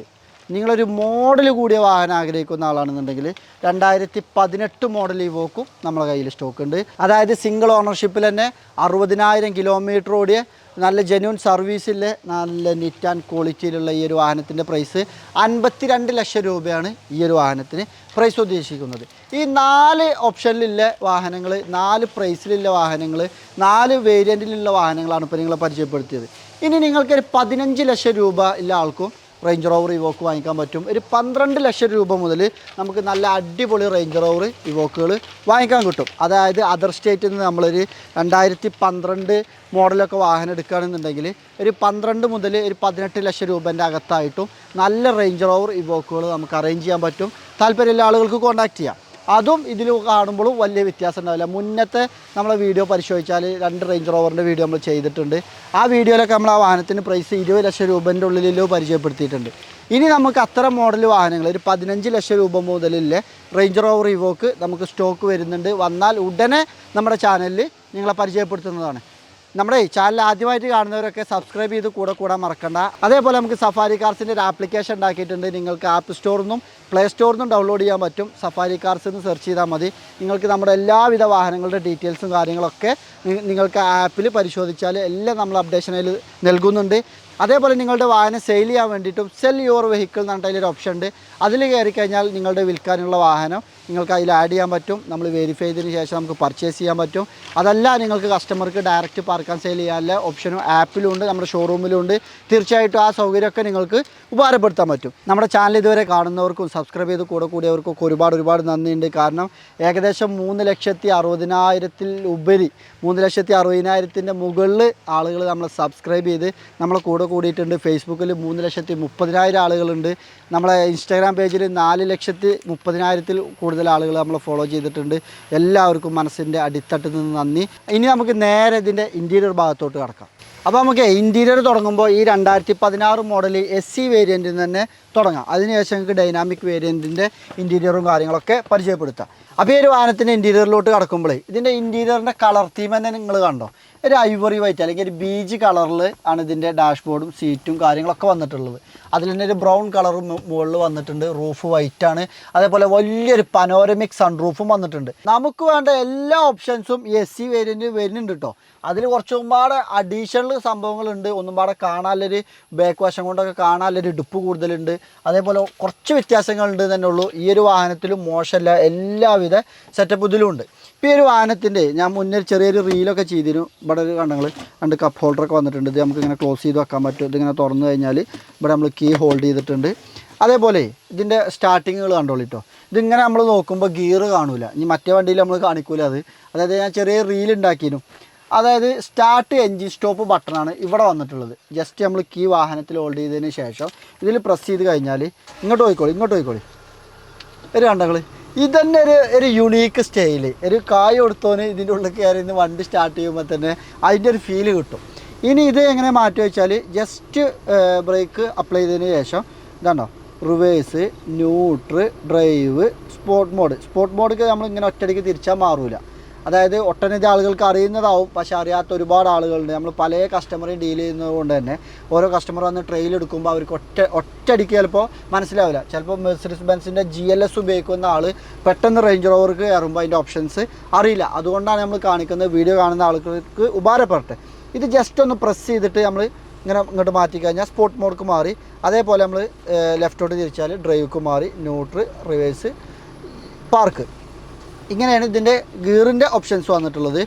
നിങ്ങളൊരു മോഡൽ കൂടിയ വാഹനം ആഗ്രഹിക്കുന്ന ആളാണെന്നുണ്ടെങ്കിൽ രണ്ടായിരത്തി പതിനെട്ട് മോഡൽ ഇവോക്കും നമ്മുടെ കയ്യിൽ സ്റ്റോക്ക് ഉണ്ട് അതായത് സിംഗിൾ ഓണർഷിപ്പിൽ തന്നെ അറുപതിനായിരം കിലോമീറ്റർ ഓടിയ നല്ല ജെന്യൂൻ സർവീസിലെ നല്ല നിറ്റ് ആൻഡ് ക്വാളിറ്റിയിലുള്ള ഈ ഒരു വാഹനത്തിന്റെ പ്രൈസ് അൻപത്തിരണ്ട് ലക്ഷം രൂപയാണ് ഈ ഒരു വാഹനത്തിന് പ്രൈസ് ഉദ്ദേശിക്കുന്നത്. ഈ നാല് ഓപ്ഷനിലുള്ള വാഹനങ്ങൾ നാല് പ്രൈസിലുള്ള വാഹനങ്ങൾ നാല് വേരിയന്റിലുള്ള വാഹനങ്ങളാണ് ഇപ്പോൾ നിങ്ങളെ പരിചയപ്പെടുത്തിയത്. ഇനി നിങ്ങൾക്കൊരു പതിനഞ്ച് ലക്ഷം രൂപ ഉള്ള ആൾക്കും റേഞ്ച് റോവർ ഇവോക്ക് വാങ്ങിക്കാൻ പറ്റും. ഒരു പന്ത്രണ്ട് ലക്ഷം രൂപ മുതൽ നമുക്ക് നല്ല അടിപൊളി റേഞ്ച് റോവർ ഇവോക്കുകൾ വാങ്ങിക്കാൻ കിട്ടും. അതായത് അതർ സ്റ്റേറ്റിൽ നിന്ന് നമ്മളൊരു രണ്ടായിരത്തി പന്ത്രണ്ട് മോഡലൊക്കെ വാഹനം എടുക്കുകയാണെന്നുണ്ടെങ്കിൽ ഒരു പന്ത്രണ്ട് മുതൽ ഒരു പതിനെട്ട് ലക്ഷം രൂപേന്റെ അകത്തായിട്ടും നല്ല റേഞ്ച് റോവർ ഇവോക്കുകൾ നമുക്ക് അറേഞ്ച് ചെയ്യാൻ പറ്റും. താല്പര്യമുള്ള ആളുകൾക്ക് കോൺടാക്റ്റ് ചെയ്യാം. അതും ഇതിൽ കാണുമ്പോഴും വലിയ വ്യത്യാസം ഉണ്ടാവില്ല മുന്നത്തെ നമ്മളെ വീഡിയോ പരിശോധിച്ചാൽ രണ്ട് റേഞ്ച് റോവറിന്റെ വീഡിയോ നമ്മൾ ചെയ്തിട്ടുണ്ട്. ആ വീഡിയോയിലൊക്കെ നമ്മൾ ആ വാഹനത്തിന് പ്രൈസ് ഇരുപത് ലക്ഷം രൂപേന്റെ ഉള്ളിലോ പരിചയപ്പെടുത്തിയിട്ടുണ്ട്. ഇനി നമുക്ക് അത്തരം മോഡൽ വാഹനങ്ങൾ ഒരു പതിനഞ്ച് ലക്ഷം രൂപ മുതലില്ലേ റേഞ്ച് റോവർ ഇവോക്ക് നമുക്ക് സ്റ്റോക്ക് വരുന്നുണ്ട്. വന്നാൽ ഉടനെ നമ്മുടെ ചാനലിൽ നിങ്ങളെ പരിചയപ്പെടുത്തുന്നതാണ്. നമ്മുടെ ചാനൽ ആദ്യമായിട്ട് കാണുന്നവരൊക്കെ സബ്സ്ക്രൈബ് ചെയ്ത് കൂടെ കൂടാൻ മറക്കണ്ട. അതേപോലെ നമുക്ക് സഫാരി കാർസിന്റെ ഒരു ആപ്ലിക്കേഷൻ ഉണ്ടാക്കിയിട്ടുണ്ട്. നിങ്ങൾക്ക് ആപ്പ് സ്റ്റോറിൽ നിന്നും പ്ലേ സ്റ്റോറിൽ നിന്നും ഡൗൺലോഡ് ചെയ്യാൻ പറ്റും. സഫാരി കാർസ് എന്ന് സെർച്ച് ചെയ്താൽ മതി. നിങ്ങൾക്ക് നമ്മുടെ എല്ലാവിധ വാഹനങ്ങളുടെ ഡീറ്റെയിൽസും കാര്യങ്ങളൊക്കെ നിങ്ങൾക്ക് ആപ്പിൽ പരിശോധിച്ചാൽ എല്ലാം നമ്മൾ അപ്ഡേഷൻ അതിൽ നൽകുന്നുണ്ട്. അതേപോലെ നിങ്ങളുടെ വാഹനം സെയിൽ ചെയ്യാൻ വേണ്ടിയിട്ടും സെൽ യുവർ വെഹിക്കിൾ എന്ന് പറഞ്ഞിട്ട് ഓപ്ഷൻ ഉണ്ട്. അതിൽ കയറി കഴിഞ്ഞാൽ നിങ്ങളുടെ വിൽക്കാനുള്ള വാഹനം നിങ്ങൾക്ക് അതിൽ ആഡ് ചെയ്യാൻ പറ്റും. നമ്മൾ വെരിഫൈ ചെയ്തതിന് ശേഷം നമുക്ക് പർച്ചേസ് ചെയ്യാൻ പറ്റും. അതല്ല നിങ്ങൾക്ക് കസ്റ്റമർക്ക് ഡയറക്റ്റ് പാർക്കാൻ സെയിൽ ചെയ്യാനുള്ള ഓപ്ഷനും ആപ്പിലും ഉണ്ട് നമ്മുടെ ഷോറൂമിലും ഉണ്ട്. തീർച്ചയായിട്ടും ആ സൗകര്യമൊക്കെ നിങ്ങൾക്ക് ഉപകാരപ്പെടുത്താൻ പറ്റും. നമ്മുടെ ചാനൽ ഇതുവരെ കാണുന്നവർക്കും സബ്സ്ക്രൈബ് ചെയ്ത് കൂടെ കൂടിയവർക്കും ഒക്കെ ഒരുപാട് ഒരുപാട് നന്ദിയുണ്ട്. കാരണം ഏകദേശം മൂന്ന് ലക്ഷത്തി അറുപതിനായിരത്തിൽ ഉപരി മൂന്ന് ലക്ഷത്തി അറുപതിനായിരത്തിന്റെ മുകളിൽ ആളുകൾ നമ്മളെ സബ്സ്ക്രൈബ് ചെയ്ത് നമ്മളെ കൂടെ കൂടിയിട്ടുണ്ട്. ഫേസ്ബുക്കിൽ മൂന്ന് ലക്ഷത്തി മുപ്പതിനായിരം ആളുകളുണ്ട്. നമ്മളെ ഇൻസ്റ്റാഗ്രാം പേജിൽ നാല് ലക്ഷത്തി മുപ്പതിനായിരത്തിൽ കൂടുതൽ ആളുകൾ നമ്മൾ ഫോളോ ചെയ്തിട്ടുണ്ട്. എല്ലാവർക്കും മനസ്സിന്റെ അടിത്തട്ടിൽ നിന്ന് നന്ദി. ഇനി നമുക്ക് നേരെ ഇതിന്റെ ഇന്റീരിയർ ഭാഗത്തോട്ട് കടക്കാം. അപ്പോൾ നമുക്ക് ഇന്റീരിയർ തുടങ്ങുമ്പോൾ ഈ രണ്ടായിരത്തി പതിനാറ് മോഡൽ എസ് സി വേരിയന്റിൽ നിന്ന് തന്നെ തുടങ്ങാം. അതിനുശേഷം നമുക്ക് ഡൈനാമിക് വേരിയന്റിന്റെ ഇന്റീരിയറും കാര്യങ്ങളൊക്കെ പരിചയപ്പെടുത്താം. അപ്പോൾ ഈ ഒരു വാഹനത്തിന്റെ ഇന്റീരിയറിലോട്ട് കിടക്കുമ്പോൾ ഇതിന്റെ ഇന്റീരിയറിന്റെ കളർ തീം തന്നെ നിങ്ങൾ കണ്ടോ? ഒരു ഐവറി വൈറ്റ് അല്ലെങ്കിൽ ഒരു ബീജ് കളറിൽ ആണ് ഇതിന്റെ ഡാഷ്ബോർഡും സീറ്റും കാര്യങ്ങളൊക്കെ വന്നിട്ടുള്ളത്. അതിൽ തന്നെ ഒരു ബ്രൗൺ കളറും മുകളിൽ വന്നിട്ടുണ്ട്. റൂഫ് വൈറ്റ് ആണ്. അതേപോലെ വലിയൊരു പനോരമിക് സൺറൂഫും വന്നിട്ടുണ്ട്. നമുക്ക് വേണ്ട എല്ലാ ഓപ്ഷൻസും എസ് സി വേരിയന്റ് വരുന്നുണ്ട് കേട്ടോ അതിൽ കുറച്ചും അഡീഷണൽ സംഭവങ്ങളുണ്ട്. ഒന്നും പാടെ കാണാനുള്ളൊരു ബാക്ക് വശം കൊണ്ടൊക്കെ കാണാനുള്ളൊരു ഇടുപ്പ് കൂടുതലുണ്ട്. അതേപോലെ കുറച്ച് വ്യത്യാസങ്ങളുണ്ട് തന്നെ ഉള്ളൂ. ഈ ഒരു വാഹനത്തിലും മോശമല്ല. എല്ലാവിധ സെറ്റപ്പ് ഇതിലും ഉണ്ട്. ഇപ്പോൾ ഒരു വാഹനത്തിന്റെ ഞാൻ മുന്നേ ചെറിയൊരു റീലൊക്കെ ചെയ്തിരുന്നു. ഇവിടെ ഒരു കണ്ടങ്ങൾ രണ്ട് കപ്പ് ഹോൾഡറൊക്കെ വന്നിട്ടുണ്ട്. ഇത് നമുക്ക് ഇങ്ങനെ ക്ലോസ് ചെയ്ത് വെക്കാൻ പറ്റും. ഇതിങ്ങനെ തുറന്നു കഴിഞ്ഞാൽ ഇവിടെ നമ്മൾ കീ ഹോൾഡ് ചെയ്തിട്ടുണ്ട്. അതേപോലെ ഇതിന്റെ സ്റ്റാർട്ടിങ്ങുകൾ കണ്ടോളിട്ടോ ഇതിങ്ങനെ നമ്മൾ നോക്കുമ്പോൾ ഗിയർ കാണില്ല ഇനി മറ്റേ വണ്ടിയിൽ നമ്മൾ കാണിക്കൂല അത്. അതായത് ഞാൻ ചെറിയ റീൽ ഉണ്ടാക്കിയിരുന്നു അതായത് സ്റ്റാർട്ട് എൻജിൻ സ്റ്റോപ്പ് ബട്ടണാണ് ഇവിടെ വന്നിട്ടുള്ളത്. ജസ്റ്റ് നമ്മൾ കീ വാഹനത്തിൽ ഹോൾഡ് ചെയ്തതിന് ശേഷം ഇതിൽ പ്രസ് ചെയ്ത് കഴിഞ്ഞാൽ ഇങ്ങോട്ട് പോയിക്കോളി ഇങ്ങോട്ട് പോയിക്കോളി. ഒരു കണ്ടങ്ങൾ ഇതന്നെ ഒരു ഒരു യുണീക്ക് സ്റ്റൈൽ ഒരു കായ് കൊടുത്തോന് ഇതിന്റെ ഉള്ളിൽ കയറി ഇന്ന് വണ്ടി സ്റ്റാർട്ട് ചെയ്യുമ്പോൾ തന്നെ അതിന്റെ ഒരു ഫീൽ കിട്ടും. ഇനി ഇത് എങ്ങനെ മാറ്റി വെച്ചാൽ ജസ്റ്റ് ബ്രേക്ക് അപ്ലൈ ചെയ്തതിന് ശേഷം ഇതാണോ reverse neutral drive sport mode sport മോഡൊക്കെ നമ്മൾ ഇങ്ങനെ ഒറ്റയടിക്ക് തിരിച്ചാൽ മാറൂല. അതായത് ഒട്ടനവധി ആളുകൾക്ക് അറിയുന്നതാവും. പക്ഷേ അറിയാത്ത ഒരുപാട് ആളുകളുണ്ട്. നമ്മൾ പല കസ്റ്റമറെയും ഡീൽ ചെയ്യുന്നത് കൊണ്ട് തന്നെ ഓരോ കസ്റ്റമർ വന്ന് ട്രെയിൽ എടുക്കുമ്പോൾ അവർക്ക് ഒറ്റ ഒറ്റയടിക്ക് ചിലപ്പോൾ മനസ്സിലാവില്ല. ചിലപ്പോൾ മെഴ്സിഡസ് ബെൻസിന്റെ ജി എൽ എസ് ഉപയോഗിക്കുന്ന ആൾ പെട്ടെന്ന് റേഞ്ച് റോവർക്ക് കയറുമ്പോൾ അതിന്റെ ഓപ്ഷൻസ് അറിയില്ല. അതുകൊണ്ടാണ് നമ്മൾ കാണിക്കുന്നത് വീഡിയോ കാണുന്ന ആളുകൾക്ക് ഉപകാരപ്പെടട്ടെ. ഇത് ജസ്റ്റ് ഒന്ന് പ്രസ് ചെയ്തിട്ട് നമ്മൾ ഇങ്ങനെ ഇങ്ങോട്ട് മാറ്റി കഴിഞ്ഞാൽ സ്പോർട്ട് മോഡ്ക്ക് മാറി. അതേപോലെ നമ്മൾ ലെഫ്റ്റോട്ട് തിരിച്ചാൽ ഡ്രൈവ്ക്ക് മാറി. ന്യൂട്ര് റിവേഴ്സ് പാർക്ക് ഇങ്ങനെയാണ് ഇതിന്റെ ഗീറിന്റെ ഓപ്ഷൻസ് വന്നിട്ടുള്ളത്.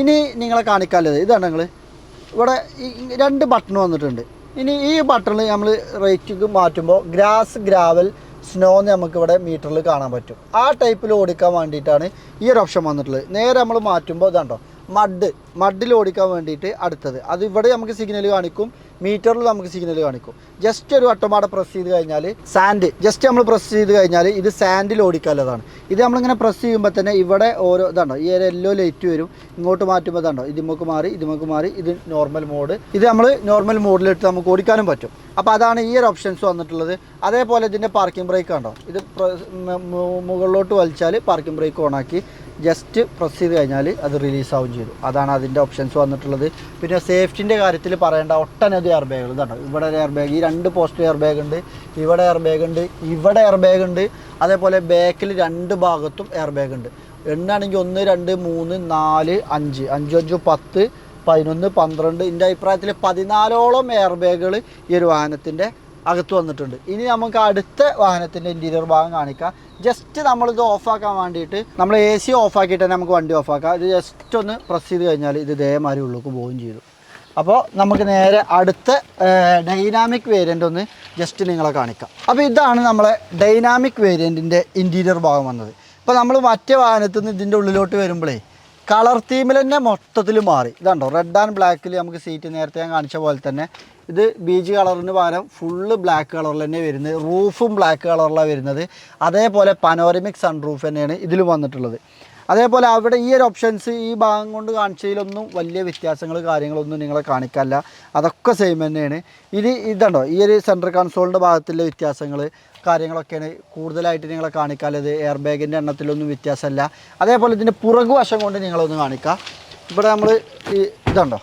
ഇനി നിങ്ങളെ കാണിക്കാനുള്ളത് ഇതാണ് നിങ്ങൾ ഇവിടെ രണ്ട് ബട്ടൺ വന്നിട്ടുണ്ട്. ഇനി ഈ ബട്ടണിൽ നമ്മൾ റേറ്റിക്ക് മാറ്റുമ്പോൾ ഗ്രാസ് ഗ്രാവൽ സ്നോ എന്ന് നമുക്കിവിടെ മീറ്ററിൽ കാണാൻ പറ്റും. ആ ടൈപ്പിൽ ഓടിക്കാൻ വേണ്ടിയിട്ടാണ് ഈ ഒരു ഓപ്ഷൻ വന്നിട്ടുള്ളത്. നേരെ നമ്മൾ മാറ്റുമ്പോൾ ഇതാണ്ടോ മഡ് മഡിൽ ഓടിക്കാൻ വേണ്ടിയിട്ട് അടുത്തത്. അത് ഇവിടെ നമുക്ക് സിഗ്നൽ കാണിക്കും. മീറ്ററിൽ നമുക്ക് സിഗ്നൽ കാണിക്കും. ജസ്റ്റ് ഒരു വട്ടമാട പ്രസ് ചെയ്ത് കഴിഞ്ഞാൽ സാൻഡ് ജസ്റ്റ് നമ്മൾ പ്രസ് ചെയ്ത് കഴിഞ്ഞാൽ ഇത് സാൻഡിൽ ഓടിക്കാനുള്ളതാണ്. ഇത് നമ്മളിങ്ങനെ പ്രസ് ചെയ്യുമ്പോൾ തന്നെ ഇവിടെ ഓരോ ഇതാണ്ടോ ഈ ഒരു യെല്ലോ ലൈറ്റ് വരും ഇങ്ങോട്ട് മാറ്റുമ്പോൾ ഇതാണ്ടോ ഇതിമുക്ക് മാറി ഇതിമുക്ക് മാറി ഇത് നോർമൽ മോഡ് ഇത് നമ്മൾ നോർമൽ മോഡിലിട്ട് നമുക്ക് ഓടിക്കാനും പറ്റും. അപ്പോൾ അതാണ് ഈ ഒരു ഓപ്ഷൻസ് വന്നിട്ടുള്ളത്. അതേപോലെ ഇതിന്റെ പാർക്കിംഗ് ബ്രേക്ക് കണ്ടോ ഇത് മുകളിലോട്ട് വലിച്ചാൽ പാർക്കിംഗ് ബ്രേക്ക് ഓണാക്കി ജസ്റ്റ് പ്രസ് ചെയ്ത് കഴിഞ്ഞാൽ അത് റിലീസ് ആവും ചെയ്തു. അതാണ് അതിന്റെ ഓപ്ഷൻസ് വന്നിട്ടുള്ളത്. പിന്നെ സേഫ്റ്റിന്റെ കാര്യത്തിൽ പറയേണ്ട ഒട്ടനവധി എയർ ബാഗുകൾ ഇതാണ് ഇവിടെ എയർ ബാഗ് ഈ രണ്ട് പോസ്റ്റ് എയർ ബാഗ് ഉണ്ട് ഇവിടെ എയർ ബാഗ് ഉണ്ട് ഇവിടെ എയർ ബാഗ് ഉണ്ട്. അതേപോലെ ബാക്കിൽ രണ്ട് ഭാഗത്തും എയർ ബാഗ് ഉണ്ട്. എണ്ണാണെങ്കിൽ ഒന്ന് രണ്ട് മൂന്ന് നാല് അഞ്ച്. അഞ്ച് അഞ്ച് പത്ത് പതിനൊന്ന് പന്ത്രണ്ട്. എന്റെ അഭിപ്രായത്തിൽ പതിനാലോളം എയർ ബാഗുകൾ ഈ ഒരു വാഹനത്തിന്റെ അകത്ത് വന്നിട്ടുണ്ട്. ഇനി നമുക്ക് അടുത്ത വാഹനത്തിന്റെ ഇന്റീരിയർ ഭാഗം കാണിക്കാം. ജസ്റ്റ് നമ്മളിത് ഓഫാക്കാൻ വേണ്ടിയിട്ട് നമ്മൾ എ സി ഓഫാക്കിയിട്ട് തന്നെ നമുക്ക് വണ്ടി ഓഫാക്കാം ഇത് ജസ്റ്റ് ഒന്ന് പ്രസ് ചെയ്ത് കഴിഞ്ഞാൽ ഇത് ഇതേമാതിരി ഉള്ളിലേക്ക് പോവുകയും ചെയ്തു അപ്പോൾ നമുക്ക് നേരെ അടുത്ത ഡൈനാമിക് വേരിയന്റ് ഒന്ന് ജസ്റ്റ് നിങ്ങളെ കാണിക്കാം. അപ്പോൾ ഇതാണ് നമ്മളെ ഡൈനാമിക് വേരിയന്റിന്റെ ഇന്റീരിയർ ഭാഗം വന്നത്. ഇപ്പോൾ നമ്മൾ മറ്റേ വാഹനത്തിൽ നിന്ന് ഇതിന്റെ ഉള്ളിലോട്ട് വരുമ്പോഴേ കളർ തീമിൽ തന്നെ മൊത്തത്തിൽ മാറി. ഇതാണ്ടോ റെഡ് ആൻഡ് ബ്ലാക്കിൽ നമുക്ക് സീറ്റ് നേരത്തെ ഞാൻ കാണിച്ച പോലെ തന്നെ ഇത് ബീച്ച് കളറിന് പകരം ഫുള്ള് ബ്ലാക്ക് കളറിൽ തന്നെ വരുന്നത് റൂഫും ബ്ലാക്ക് കളറിലാണ് വരുന്നത്. അതേപോലെ പനോരമിക് സൺ റൂഫ് തന്നെയാണ് ഇതിൽ വന്നിട്ടുള്ളത്. അതേപോലെ അവിടെ ഈ ഒരു ഓപ്ഷൻസ് ഈ ഭാഗം കൊണ്ട് കാണിച്ചതിലൊന്നും വലിയ വ്യത്യാസങ്ങൾ കാര്യങ്ങളൊന്നും നിങ്ങളെ കാണിക്കാനില്ല. അതൊക്കെ സെയിം തന്നെയാണ്. ഇനി ഇതുണ്ടോ? ഈ ഒരു സെൻട്രൽ കൺസോളിന്റെ ഭാഗത്തുള്ള വ്യത്യാസങ്ങൾ കാര്യങ്ങളൊക്കെയാണ് കൂടുതലായിട്ട് നിങ്ങളെ കാണിക്കാനുള്ളത്. എയർ ബാഗിന്റെ എണ്ണത്തിലൊന്നും വ്യത്യാസമല്ല. അതേപോലെ ഇതിന്റെ പുറകു വശം കൊണ്ട് നിങ്ങളൊന്ന് കാണിക്കാം. ഇവിടെ നമ്മൾ ഈ ഇതുണ്ടോ?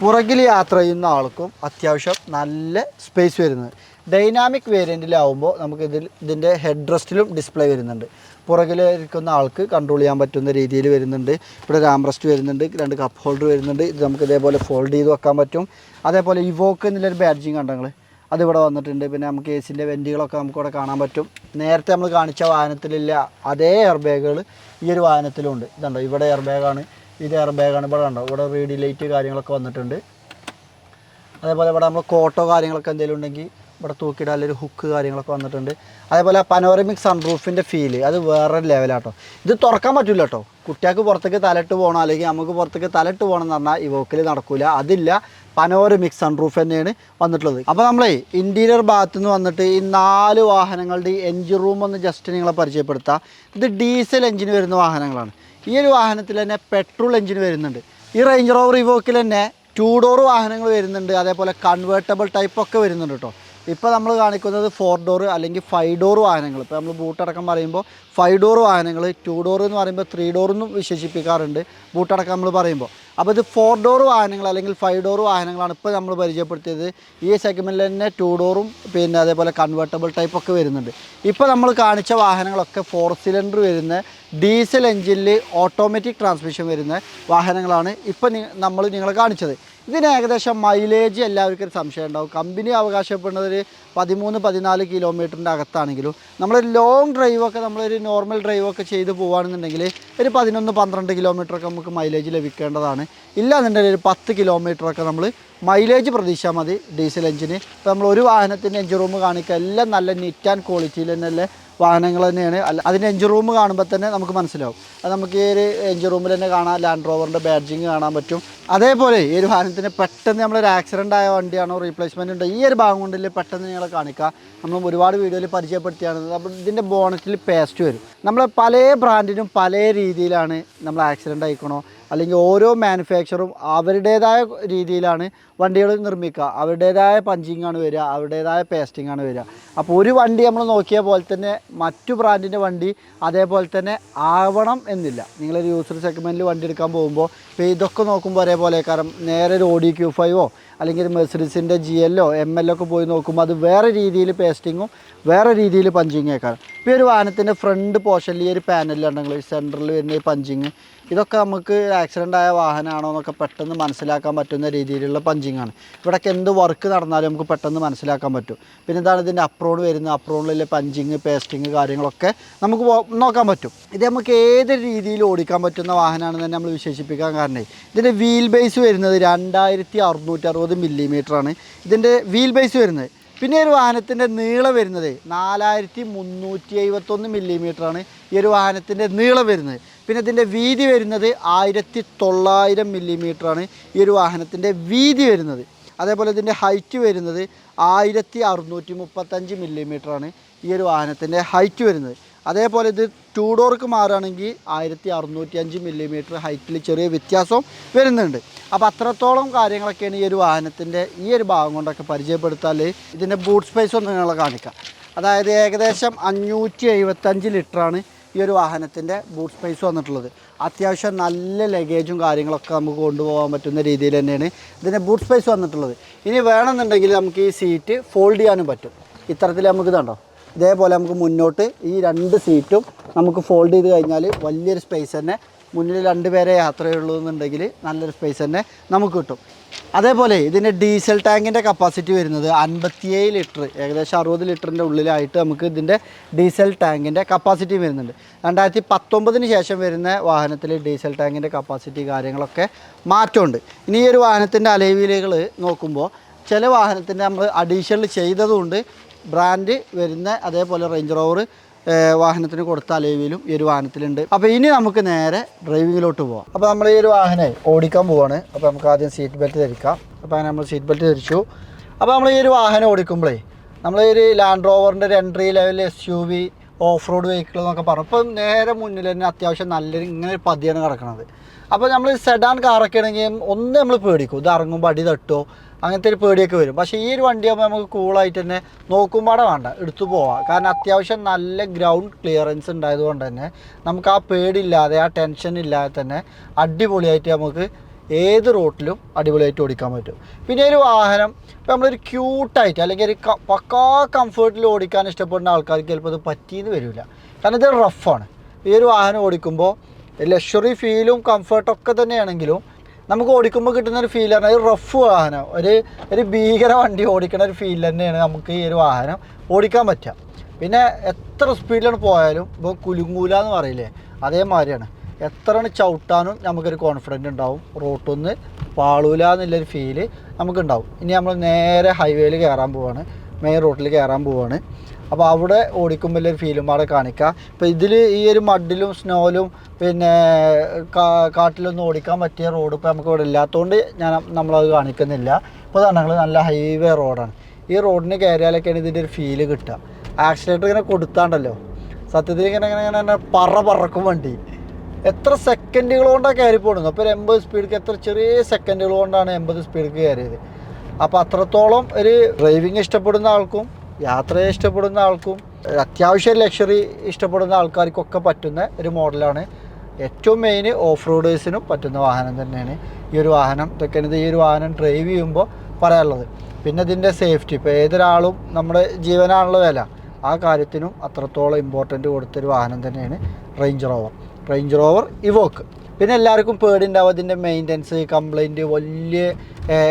പുറകിൽ യാത്ര ചെയ്യുന്ന ആൾക്കും അത്യാവശ്യം നല്ല സ്പേസ് വരുന്നത്. ഡൈനാമിക് വേരിയന്റിലാവുമ്പോൾ നമുക്ക് ഇതിൽ ഇതിന്റെ ഹെഡ് റെസ്റ്റിലും ഡിസ്പ്ലേ വരുന്നുണ്ട്. പുറകിൽ ഇരിക്കുന്ന ആൾക്ക് കൺട്രോൾ ചെയ്യാൻ പറ്റുന്ന രീതിയിൽ വരുന്നുണ്ട്. ഇവിടെ റാംറസ്റ്റ് വരുന്നുണ്ട് രണ്ട് കപ്പ് ഹോൾഡർ വരുന്നുണ്ട്. ഇത് നമുക്ക് ഇതേപോലെ ഫോൾഡ് ചെയ്ത് വെക്കാൻ പറ്റും. അതേപോലെ ഇവോക്ക് എന്നുള്ളൊരു ബാഡ്ജിങ് കണ്ടങ്ങൾ അതിവിടെ വന്നിട്ടുണ്ട്. പിന്നെ നമുക്ക് എ സിന്റെ വെന്റുകളൊക്കെ നമുക്കിവിടെ കാണാൻ പറ്റും. നേരത്തെ നമ്മൾ കാണിച്ച വാഹനത്തിലില്ല. അതേ എയർ ബാഗുകൾ ഈ ഒരു വാഹനത്തിലുണ്ട്. ഇതുണ്ടോ? ഇവിടെ എയർ ബാഗാണ് ഇത് എയർ ബാഗാണ് ഇവിടെ ഉണ്ടോ ഇവിടെ റീഡി ലൈറ്റ് കാര്യങ്ങളൊക്കെ വന്നിട്ടുണ്ട്. അതേപോലെ ഇവിടെ നമ്മൾ കോട്ടോ കാര്യങ്ങളൊക്കെ എന്തെങ്കിലും ഉണ്ടെങ്കിൽ ഇവിടെ തൂക്കിയിടാനൊരു ഹുക്ക് കാര്യങ്ങളൊക്കെ വന്നിട്ടുണ്ട്. അതേപോലെ പനോറമിക് സൺറൂഫിന്റെ ഫീൽ അത് വേറൊരു ലെവലാട്ടോ ഇത് തുറക്കാൻ പറ്റില്ല കേട്ടോ കുട്ടികൾക്ക് പുറത്തേക്ക് തലട്ട് പോകണം അല്ലെങ്കിൽ നമുക്ക് പുറത്തേക്ക് തലട്ട് പോകണം എന്ന് പറഞ്ഞാൽ ഈ വോക്കിൽ നടക്കില്ല അതില്ല പനോരമിക് സൺറൂഫ് തന്നെയാണ് വന്നിട്ടുള്ളത്. അപ്പോൾ നമ്മളെ ഇന്റീരിയർ ഭാഗത്ത് നിന്ന് വന്നിട്ട് ഈ നാല് വാഹനങ്ങളുടെ എൻജിൻ റൂം ഒന്ന് ജസ്റ്റ് നിങ്ങളെ പരിചയപ്പെടുത്താം. ഇത് ഡീസൽ എഞ്ചിൻ വരുന്ന വാഹനങ്ങളാണ്. ഈ ഒരു വാഹനത്തിൽ തന്നെ പെട്രോൾ എഞ്ചിൻ വരുന്നുണ്ട്. ഈ റേഞ്ച് റോവർ ഇവോക്കിൽ തന്നെ ടൂ ഡോർ വാഹനങ്ങൾ വരുന്നുണ്ട്. അതേപോലെ കൺവേർട്ടബിൾ ടൈപ്പൊക്കെ വരുന്നുണ്ട് കേട്ടോ ഇപ്പോൾ നമ്മൾ കാണിക്കുന്നത് ഫോർ ഡോർ അല്ലെങ്കിൽ ഫൈവ് ഡോർ വാഹനങ്ങൾ. ഇപ്പോൾ നമ്മൾ ബൂട്ടടക്കം പറയുമ്പോൾ ഫൈവ് ഡോർ വാഹനങ്ങൾ ടു ഡോർ എന്ന് പറയുമ്പോൾ ത്രീ ഡോർ എന്നും വിശേഷിപ്പിക്കാറുണ്ട്. ബൂട്ടടക്കം നമ്മൾ പറയുമ്പോൾ അപ്പോൾ ഇത് ഫോർ ഡോർ വാഹനങ്ങൾ അല്ലെങ്കിൽ ഫൈവ് ഡോർ വാഹനങ്ങളാണ് ഇപ്പോൾ നമ്മൾ പരിചയപ്പെടുത്തിയത്. ഈ സെഗ്മെന്റിൽ തന്നെ ടു ഡോറും പിന്നെ അതേപോലെ കൺവേർട്ടബിൾ ടൈപ്പ് ഒക്കെ വരുന്നുണ്ട്. ഇപ്പോൾ നമ്മൾ കാണിച്ച വാഹനങ്ങളൊക്കെ ഫോർ സിലിണ്ടർ വരുന്ന ഡീസൽ എഞ്ചിനിൽ ഓട്ടോമാറ്റിക് ട്രാൻസ്മിഷൻ വരുന്ന വാഹനങ്ങളാണ് ഇപ്പോൾ നമ്മൾ നിങ്ങളെ കാണിച്ചത്. ഇതിന് ഏകദേശം മൈലേജ് എല്ലാവർക്കും ഒരു സംശയം ഉണ്ടാവും. കമ്പനി അവകാശപ്പെടുന്നത് പതിമൂന്ന് പതിനാല് കിലോമീറ്ററിന്റെ അകത്താണെങ്കിലും നമ്മളൊരു ലോങ് ഡ്രൈവൊക്കെ നമ്മളൊരു നോർമൽ ഡ്രൈവൊക്കെ ചെയ്ത് പോവുകയാണെന്നുണ്ടെങ്കിൽ ഒരു പതിനൊന്ന് പന്ത്രണ്ട് കിലോമീറ്ററൊക്കെ നമുക്ക് മൈലേജ് ലഭിക്കേണ്ടതാണ്. ഇല്ലാന്നുണ്ടെങ്കിൽ ഒരു പത്ത് കിലോമീറ്ററൊക്കെ നമ്മൾ മൈലേജ് പ്രതീക്ഷിച്ചാൽ മതി. ഡീസൽ എഞ്ചിന് ഇപ്പോൾ നമ്മൾ ഒരു വാഹനത്തിന്റെ എഞ്ചിൻ റൂം കാണിക്കുക. എല്ലാം നല്ല നീറ്റ് ആൻഡ് ക്വാളിറ്റിയിൽ തന്നെയല്ലേ വാഹനങ്ങൾ തന്നെയാണ്. അല്ല അതിന്റെ എഞ്ചിൻ റൂം കാണുമ്പോൾ തന്നെ നമുക്ക് മനസ്സിലാവും. അത് നമുക്ക് ഈ ഒരു എഞ്ചിൻ റൂമിൽ തന്നെ കാണാം ലാൻഡ് റോവറിന്റെ ബാഡ്ജിങ് കാണാൻ പറ്റും. അതേപോലെ ഈ ഒരു വാഹനത്തിന് പെട്ടെന്ന് നമ്മളൊരു ആക്സിഡന്റ് ആയ വണ്ടിയാണോ റീപ്ലേസ്മെന്റ് ഉണ്ടോ ഈ ഒരു ഭാഗം കൊണ്ടിൽ പെട്ടെന്ന് നിങ്ങളെ കാണിക്കുക നമ്മൾ ഒരുപാട് വീഡിയോയിൽ പരിചയപ്പെടുത്തിയാണ്. അപ്പോൾ ഇതിന്റെ ബോണറ്റിൽ പേസ്റ്റ് വരും. നമ്മൾ പല ബ്രാൻഡിനും പല രീതിയിലാണ് നമ്മൾ ആക്സിഡന്റ് ആയിക്കണോ അല്ലെങ്കിൽ ഓരോ മാനുഫാക്ചറും അവരുടേതായ രീതിയിലാണ് വണ്ടികൾ നിർമ്മിക്കുക. അവരുടേതായ പഞ്ചിങ് ആണ് വരിക അവരുടേതായ പേസ്റ്റിങ്ങാണ് വരിക. അപ്പോൾ ഒരു വണ്ടി നമ്മൾ നോക്കിയ പോലെ തന്നെ മറ്റു ബ്രാൻഡിന്റെ വണ്ടി അതേപോലെ തന്നെ ആവണം എന്നില്ല. നിങ്ങളൊരു യൂസർ സെഗ്മെന്റിൽ വണ്ടി എടുക്കാൻ പോകുമ്പോൾ ഇപ്പോൾ ഇതൊക്കെ നോക്കുമ്പോൾ ഒരേപോലെ കാരണം നേരെ ഒരു ഓഡി ക്യൂ ഫൈവോ അല്ലെങ്കിൽ മെഴ്സിഡീസിന്റെ ജി എല്ലോ എം എല്ലോ ഒക്കെ പോയി നോക്കുമ്പോൾ അത് വേറെ രീതിയിൽ പേസ്റ്റിങ്ങും വേറെ രീതിയിൽ പഞ്ചിങ് ആക്കാറ് ഇപ്പോൾ ഒരു വാഹനത്തിന്റെ ഫ്രണ്ട് പോർഷനിൽ ഈ ഒരു പാനലിലുണ്ടെങ്കിൽ സെന്ററിൽ വരുന്ന ഈ പഞ്ചിങ് ഇതൊക്കെ നമുക്ക് ആക്സിഡന്റ് ആയ വാഹനമാണോ എന്നൊക്കെ പെട്ടെന്ന് മനസ്സിലാക്കാൻ പറ്റുന്ന രീതിയിലുള്ള പഞ്ചിങ് ആണ്. ഇവിടെയൊക്കെ എന്ത് വർക്ക് നടന്നാലും നമുക്ക് പെട്ടെന്ന് മനസ്സിലാക്കാൻ പറ്റും. പിന്നെ എന്താണ് ഇതിന്റെ അപ്രോൺ വരുന്നത് അപ്രോണിലെ പഞ്ചിങ് പേസ്റ്റിങ് കാര്യങ്ങളൊക്കെ നമുക്ക് നോക്കാൻ പറ്റും. ഇത് നമുക്ക് ഏത് രീതിയിൽ ഓടിക്കാൻ പറ്റുന്ന വാഹനമാണെന്ന് തന്നെ നമ്മൾ വിശേഷിപ്പിക്കാൻ കാരണം. ഇതിന്റെ വീൽ ബേസ് വരുന്നത് രണ്ടായിരത്തി അറുന്നൂറ്റി അറുപത് മില്ലിമീറ്ററാണ് ഇതിന്റെ വീൽ ബേസ് വരുന്നത് പിന്നെ ഒരു വാഹനത്തിന്റെ നീളം വരുന്നത് നാലായിരത്തി മുന്നൂറ്റി എഴുപത്തൊന്ന് മില്ലിമീറ്ററാണ് ഈ ഒരു വാഹനത്തിന്റെ നീളം വരുന്നത്. പിന്നെ ഇതിന്റെ വീതി വരുന്നത് ആയിരത്തി തൊള്ളായിരം മില്ലിമീറ്ററാണ് ഈ ഒരു വാഹനത്തിന്റെ വീതി വരുന്നത്. അതേപോലെ ഇതിന്റെ ഹൈറ്റ് വരുന്നത് ആയിരത്തി അറുന്നൂറ്റി മുപ്പത്തഞ്ച് മില്ലിമീറ്ററാണ് ഈ ഒരു വാഹനത്തിന്റെ ഹൈറ്റ് വരുന്നത്. അതേപോലെ ഇത് ടൂ ഡോർക്ക് മാറുകയാണെങ്കിൽ ആയിരത്തി അറുന്നൂറ്റി അഞ്ച് മില്ലിമീറ്റർ ഹൈറ്റിൽ ചെറിയ വ്യത്യാസം വരുന്നുണ്ട്. അപ്പോൾ അത്രത്തോളം കാര്യങ്ങളൊക്കെയാണ് ഈ ഒരു വാഹനത്തിന്റെ ഈ ഒരു ഭാഗം കൊണ്ടൊക്കെ പരിചയപ്പെടുത്താൽ ഇതിന്റെ ബൂട്ട് സ്പേസ് ഒന്ന് നിങ്ങളെ കാണിക്കാം. അതായത് ഏകദേശം അഞ്ഞൂറ്റി എഴുപത്തഞ്ച് ലിറ്ററാണ് ഈ ഒരു വാഹനത്തിന്റെ ബൂട്ട് സ്പേസ് വന്നിട്ടുള്ളത്. അത്യാവശ്യം നല്ല ലഗേജും കാര്യങ്ങളൊക്കെ നമുക്ക് കൊണ്ടുപോകാൻ പറ്റുന്ന രീതിയിൽ തന്നെയാണ് ഇതിന്റെ ബൂട്ട് സ്പേസ് വന്നിട്ടുള്ളത്. ഇനി വേണമെന്നുണ്ടെങ്കിൽ നമുക്ക് ഈ സീറ്റ് ഫോൾഡ് ചെയ്യാനും പറ്റും. ഇത്തരത്തിൽ നമുക്ക് ഇതുണ്ടോ? ഇതേപോലെ നമുക്ക് മുന്നോട്ട് ഈ രണ്ട് സീറ്റും നമുക്ക് ഫോൾഡ് ചെയ്ത് കഴിഞ്ഞാൽ വലിയൊരു സ്പേസ് തന്നെ മുന്നിൽ രണ്ട് പേരെ യാത്രയുള്ളൂ എന്നുണ്ടെങ്കിൽ നല്ലൊരു സ്പേസ് തന്നെ നമുക്ക് കിട്ടും. അതേപോലെ ഇതിന്റെ ഡീസൽ ടാങ്കിന്റെ കപ്പാസിറ്റി വരുന്നത് അൻപത്തിയേഴ് ലിറ്റർ ഏകദേശം അറുപത് ലിറ്ററിന്റെ ഉള്ളിലായിട്ട് നമുക്ക് ഇതിന്റെ ഡീസൽ ടാങ്കിന്റെ കപ്പാസിറ്റി വരുന്നുണ്ട്. രണ്ടായിരത്തി പത്തൊമ്പതിന് ശേഷം വരുന്ന വാഹനത്തിൽ ഡീസൽ ടാങ്കിന്റെ കപ്പാസിറ്റി കാര്യങ്ങളൊക്കെ മാറ്റമുണ്ട്. ഇനി ഈ ഒരു വാഹനത്തിന്റെ അലൈവിലകൾ നോക്കുമ്പോൾ ചില വാഹനത്തിന്റെ നമ്മൾ അഡീഷണൽ ചെയ്തതുകൊണ്ട് ബ്രാൻഡ് വരുന്ന അതേപോലെ റേഞ്ച് റോവർ വാഹനത്തിന് കൊടുത്ത അലേവിയിലും ഈ ഒരു വാഹനത്തിലുണ്ട്. അപ്പോൾ ഇനി നമുക്ക് നേരെ ഡ്രൈവിങ്ങിലോട്ട് പോവാം. അപ്പോൾ നമ്മൾ ഈ ഒരു വാഹനം ഓടിക്കാൻ പോവാണ്. അപ്പോൾ നമുക്ക് ആദ്യം സീറ്റ് ബെൽറ്റ് ധരിക്കാം. അപ്പോൾ അങ്ങനെ നമ്മൾ സീറ്റ് ബെൽറ്റ് ധരിച്ചു. അപ്പോൾ നമ്മൾ ഈ ഒരു വാഹനം ഓടിക്കുമ്പോഴേ നമ്മൾ ഈ ഒരു ലാൻഡ് റോവറിന്റെ ഒരു entry level S U V off road vehicle എന്നൊക്കെ പറഞ്ഞു. അപ്പം നേരെ മുന്നിൽ തന്നെ അത്യാവശ്യം നല്ലൊരു ഇങ്ങനെ ഒരു പതിയാണ് കിടക്കുന്നത് അപ്പോൾ നമ്മൾ സെഡാൻ കാറൊക്കെ ആണെങ്കിൽ ഒന്ന് നമ്മൾ പേടിക്കും. ഇത് ഇറങ്ങുമ്പോൾ അടി തട്ടോ അങ്ങനത്തെ ഒരു പേടിയൊക്കെ വരും. പക്ഷേ ഈ ഒരു വണ്ടിയാകുമ്പോൾ നമുക്ക് കൂളായിട്ട് തന്നെ നോക്കുമ്പോടെ വേണ്ട എടുത്തു പോവാം. കാരണം അത്യാവശ്യം നല്ല ഗ്രൗണ്ട് ക്ലിയറൻസ് ഉണ്ടായതുകൊണ്ട് തന്നെ നമുക്ക് ആ പേടിയില്ലാതെ ആ ടെൻഷൻ ഇല്ലാതെ തന്നെ അടിപൊളിയായിട്ട് നമുക്ക് ഏത് റോട്ടിലും അടിപൊളിയായിട്ട് ഓടിക്കാൻ പറ്റും. പിന്നെ ഒരു വാഹനം ഇപ്പോൾ നമ്മളൊരു ക്യൂട്ടായിട്ട് അല്ലെങ്കിൽ ഒരു പക്കാ കംഫേർട്ടിൽ ഓടിക്കാൻ ഇഷ്ടപ്പെടുന്ന ആൾക്കാർക്ക് ചിലപ്പോൾ അത് പറ്റിയെന്ന് വരില്ല കാരണം ഇത് റഫാണ് ഈ ഒരു വാഹനം ഓടിക്കുമ്പോൾ ലക്ഷറി ഫീലും കംഫർട്ടൊക്കെ തന്നെയാണെങ്കിലും നമുക്ക് ഓടിക്കുമ്പോൾ കിട്ടുന്ന ഒരു ഫീൽ പറഞ്ഞാൽ ഒരു റഫ് വാഹനം. ഒരു ഒരു ഭീകര വണ്ടി ഓടിക്കുന്ന ഒരു ഫീൽ തന്നെയാണ് നമുക്ക് ഈ ഒരു വാഹനം ഓടിക്കാൻ പറ്റുക. പിന്നെ എത്ര സ്പീഡിലാണ് പോയാലും ഇപ്പോൾ കുലുങ്ങൂല എന്ന് പറയില്ലേ? അതേമാതിരിയാണ്. എത്രയാണ് ചവിട്ടാനും നമുക്കൊരു കോൺഫിഡന്റ് ഉണ്ടാവും. റോട്ടൊന്ന് പാളൂല എന്നുള്ളൊരു ഫീൽ നമുക്കുണ്ടാവും. ഇനി നമ്മൾ നേരെ ഹൈവേയിൽ കയറാൻ പോവാണ്. മെയിൻ റോട്ടിൽ കയറാൻ പോവാണ്. അപ്പോൾ അവിടെ ഓടിക്കുമ്പോൾ ഒരു ഫീലും അവിടെ കാണിക്കുക അപ്പോൾ ഇതിൽ ഈ ഒരു മഡിലും സ്നോയിലും പിന്നെ കാട്ടിലൊന്നും ഓടിക്കാൻ പറ്റിയ റോഡ് ഇപ്പോൾ നമുക്ക് ഇവിടെ ഇല്ലാത്തതുകൊണ്ട് ഞാൻ നമ്മളത് കാണിക്കുന്നില്ല. ഇപ്പോൾ ഞങ്ങൾ നല്ല ഹൈവേ റോഡാണ് ഈ റോഡിന് കയറിയാലൊക്കെയാണ് ഇതിന്റെ ഒരു ഫീൽ കിട്ടുക. ആക്സിലേറ്റർ ഇങ്ങനെ കൊടുത്താണ്ടല്ലോ. സത്യത്തിൽ ഇങ്ങനെ ഇങ്ങനെ ഇങ്ങനെ ഇങ്ങനെ പറ പറക്കും വണ്ടി. എത്ര സെക്കൻഡുകൾ കൊണ്ടാണ് കയറി പോകുന്നത് അപ്പോൾ ഒരു എൺപത് സ്പീഡിക്ക് എത്ര ചെറിയ സെക്കൻഡുകൾ കൊണ്ടാണ് എൺപത് സ്പീഡിക്ക് കയറിയത് അപ്പോൾ അത്രത്തോളം ഒരു ഡ്രൈവിങ് ഇഷ്ടപ്പെടുന്ന ആൾക്കും യാത്രയെ ഇഷ്ടപ്പെടുന്ന ആൾക്കും അത്യാവശ്യം ലക്ഷറി ഇഷ്ടപ്പെടുന്ന ആൾക്കാർക്കൊക്കെ പറ്റുന്ന ഒരു മോഡലാണ്. ഏറ്റവും മെയിൻ ഓഫ് റോഡേഴ്സിനും പറ്റുന്ന വാഹനം തന്നെയാണ് ഈ ഒരു വാഹനം. ഇതൊക്കെയാണ് ഈ ഒരു വാഹനം ഡ്രൈവ് ചെയ്യുമ്പോൾ പറയാനുള്ളത്. പിന്നെ ഇതിന്റെ സേഫ്റ്റി ഇപ്പോൾ ഏതൊരാളും നമ്മുടെ ജീവനാണുള്ള വില. ആ കാര്യത്തിനും അത്രത്തോളം ഇമ്പോർട്ടന്റ് കൊടുത്തൊരു വാഹനം തന്നെയാണ് Range Rover Range Rover Evoque പിന്നെ എല്ലാവർക്കും പേടിണ്ടാവും അതിന്റെ മെയിന്റനൻസ് കംപ്ലൈന്റ് വലിയ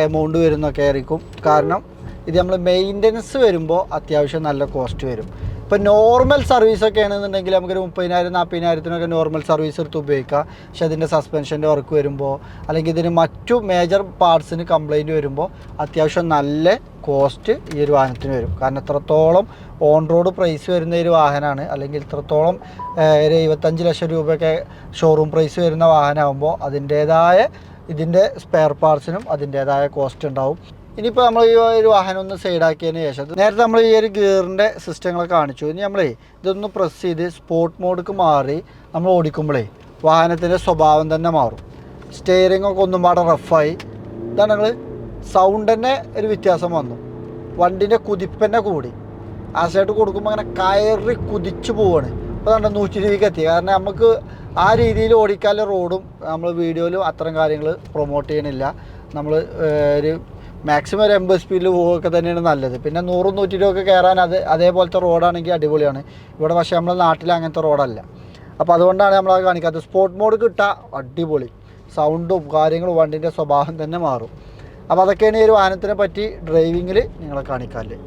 എമൗണ്ട് വരുന്നൊക്കെ ആയിരിക്കും. കാരണം ഇത് നമ്മൾ മെയിന്റനൻസ് വരുമ്പോൾ അത്യാവശ്യം നല്ല കോസ്റ്റ് വരും. ഇപ്പോൾ നോർമൽ സർവീസ് ഒക്കെ ആണെന്നുണ്ടെങ്കിൽ നമുക്കൊരു മുപ്പതിനായിരം നാൽപ്പതിനായിരത്തിനൊക്കെ നോർമൽ സർവീസ് എടുത്ത് ഉപയോഗിക്കാം. പക്ഷെ അതിന്റെ സസ്പെൻഷന്റെ വർക്ക് വരുമ്പോൾ അല്ലെങ്കിൽ ഇതിന് മറ്റു മേജർ പാർട്സിന് കംപ്ലൈന്റ് വരുമ്പോൾ അത്യാവശ്യം നല്ല കോസ്റ്റ് ഈ ഒരു വാഹനത്തിന് വരും. കാരണം എത്രത്തോളം ഓൺ റോഡ് പ്രൈസ് വരുന്ന ഒരു വാഹനമാണ് അല്ലെങ്കിൽ ഇത്രത്തോളം ഒരു എഴുപത്തഞ്ച് ലക്ഷം രൂപയൊക്കെ ഷോറൂം പ്രൈസ് വരുന്ന വാഹനമാകുമ്പോൾ അതിന്റേതായ ഇതിന്റെ സ്പെയർ പാർട്സിനും അതിന്റേതായ കോസ്റ്റ് ഉണ്ടാവും. ഇനിയിപ്പോൾ നമ്മൾ ഈ ഒരു വാഹനം ഒന്ന് സൈഡാക്കിയതിന് ശേഷം നേരത്തെ നമ്മൾ ഈ ഒരു ഗിയറിന്റെ സിസ്റ്റങ്ങളെ കാണിച്ചു. ഇനി നമ്മളേ ഇതൊന്ന് പ്രസ് ചെയ്ത് സ്പോർട്ട് മോഡിക്ക് മാറി നമ്മൾ ഓടിക്കുമ്പോഴേ വാഹനത്തിന്റെ സ്വഭാവം തന്നെ മാറും. സ്റ്റിയറിംഗ് ഒക്കെ ഒന്നും പാടെ റഫായി ഇതാണ് ഞങ്ങൾ സൗണ്ട് തന്നെ ഒരു വ്യത്യാസം വന്നു. വണ്ടിന്റെ കുതിപ്പ് തന്നെ കൂടി. ആ സൈഡ് കൊടുക്കുമ്പോൾ അങ്ങനെ കയറി കുതിച്ചു പോവാണ്. ഇപ്പോൾ നമ്മുടെ നൂറ്റി രൂപയ്ക്ക് എത്തി. കാരണം നമുക്ക് ആ രീതിയിൽ ഓടിക്കാനുള്ള റോഡും നമ്മൾ വീഡിയോയിലും അത്തരം കാര്യങ്ങൾ പ്രൊമോട്ട് ചെയ്യണില്ല. നമ്മൾ ഒരു മാക്സിമം ഒരു എൺപത് സ്പീഡിൽ പോവുകയൊക്കെ തന്നെയാണ് നല്ലത്. പിന്നെ നൂറും ഇരുപതൊക്കെ കയറാൻ അത് അതേപോലത്തെ റോഡാണെങ്കിൽ അടിപൊളിയാണ്. ഇവിടെ പക്ഷേ നമ്മുടെ നാട്ടിൽ അങ്ങനത്തെ റോഡല്ല അപ്പോൾ അതുകൊണ്ടാണ് നമ്മൾ നമ്മളത് കാണിക്കാത്തത്. സ്പോർട്ട് മോഡ് കിട്ടുക അടിപൊളി. സൗണ്ടും കാര്യങ്ങളും വണ്ടിന്റെ സ്വഭാവം തന്നെ മാറും. അപ്പോൾ അതൊക്കെയാണ് ഈ ഒരു വാഹനത്തിനെ പറ്റി ഡ്രൈവിങ്ങിൽ നിങ്ങളെ കാണിക്കാല്ലേ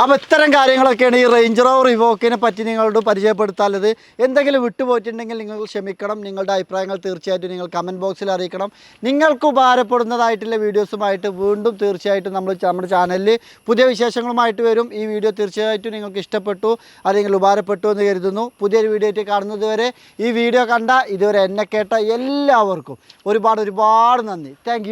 അപ്പോൾ ഇത്തരം കാര്യങ്ങളൊക്കെയാണ് ഈ റേഞ്ച് റോവർ ഇവോക്കിനെ പറ്റി നിങ്ങളോട് പരിചയപ്പെടുത്താത്തത് എന്തെങ്കിലും വിട്ടുപോയിട്ടുണ്ടെങ്കിൽ നിങ്ങൾ ക്ഷമിക്കണം. നിങ്ങളുടെ അഭിപ്രായങ്ങൾ തീർച്ചയായിട്ടും നിങ്ങൾ കമന്റ് ബോക്സിൽ അറിയിക്കണം. നിങ്ങൾക്ക് ഉപകാരപ്പെടുന്നതായിട്ടുള്ള വീഡിയോസുമായിട്ട് വീണ്ടും തീർച്ചയായിട്ടും നമ്മൾ നമ്മുടെ ചാനലിൽ പുതിയ വിശേഷങ്ങളുമായിട്ട് വരും. ഈ വീഡിയോ തീർച്ചയായിട്ടും നിങ്ങൾക്ക് ഇഷ്ടപ്പെട്ടു അല്ലെങ്കിൽ ഉപകാരപ്പെട്ടു എന്ന് കരുതുന്നു. പുതിയൊരു വീഡിയോ ആയിട്ട് കാണുന്നത് വരെ ഈ വീഡിയോ കണ്ട ഇതുവരെ എന്നെ കേട്ട എല്ലാവർക്കും ഒരുപാട് ഒരുപാട് നന്ദി. താങ്ക്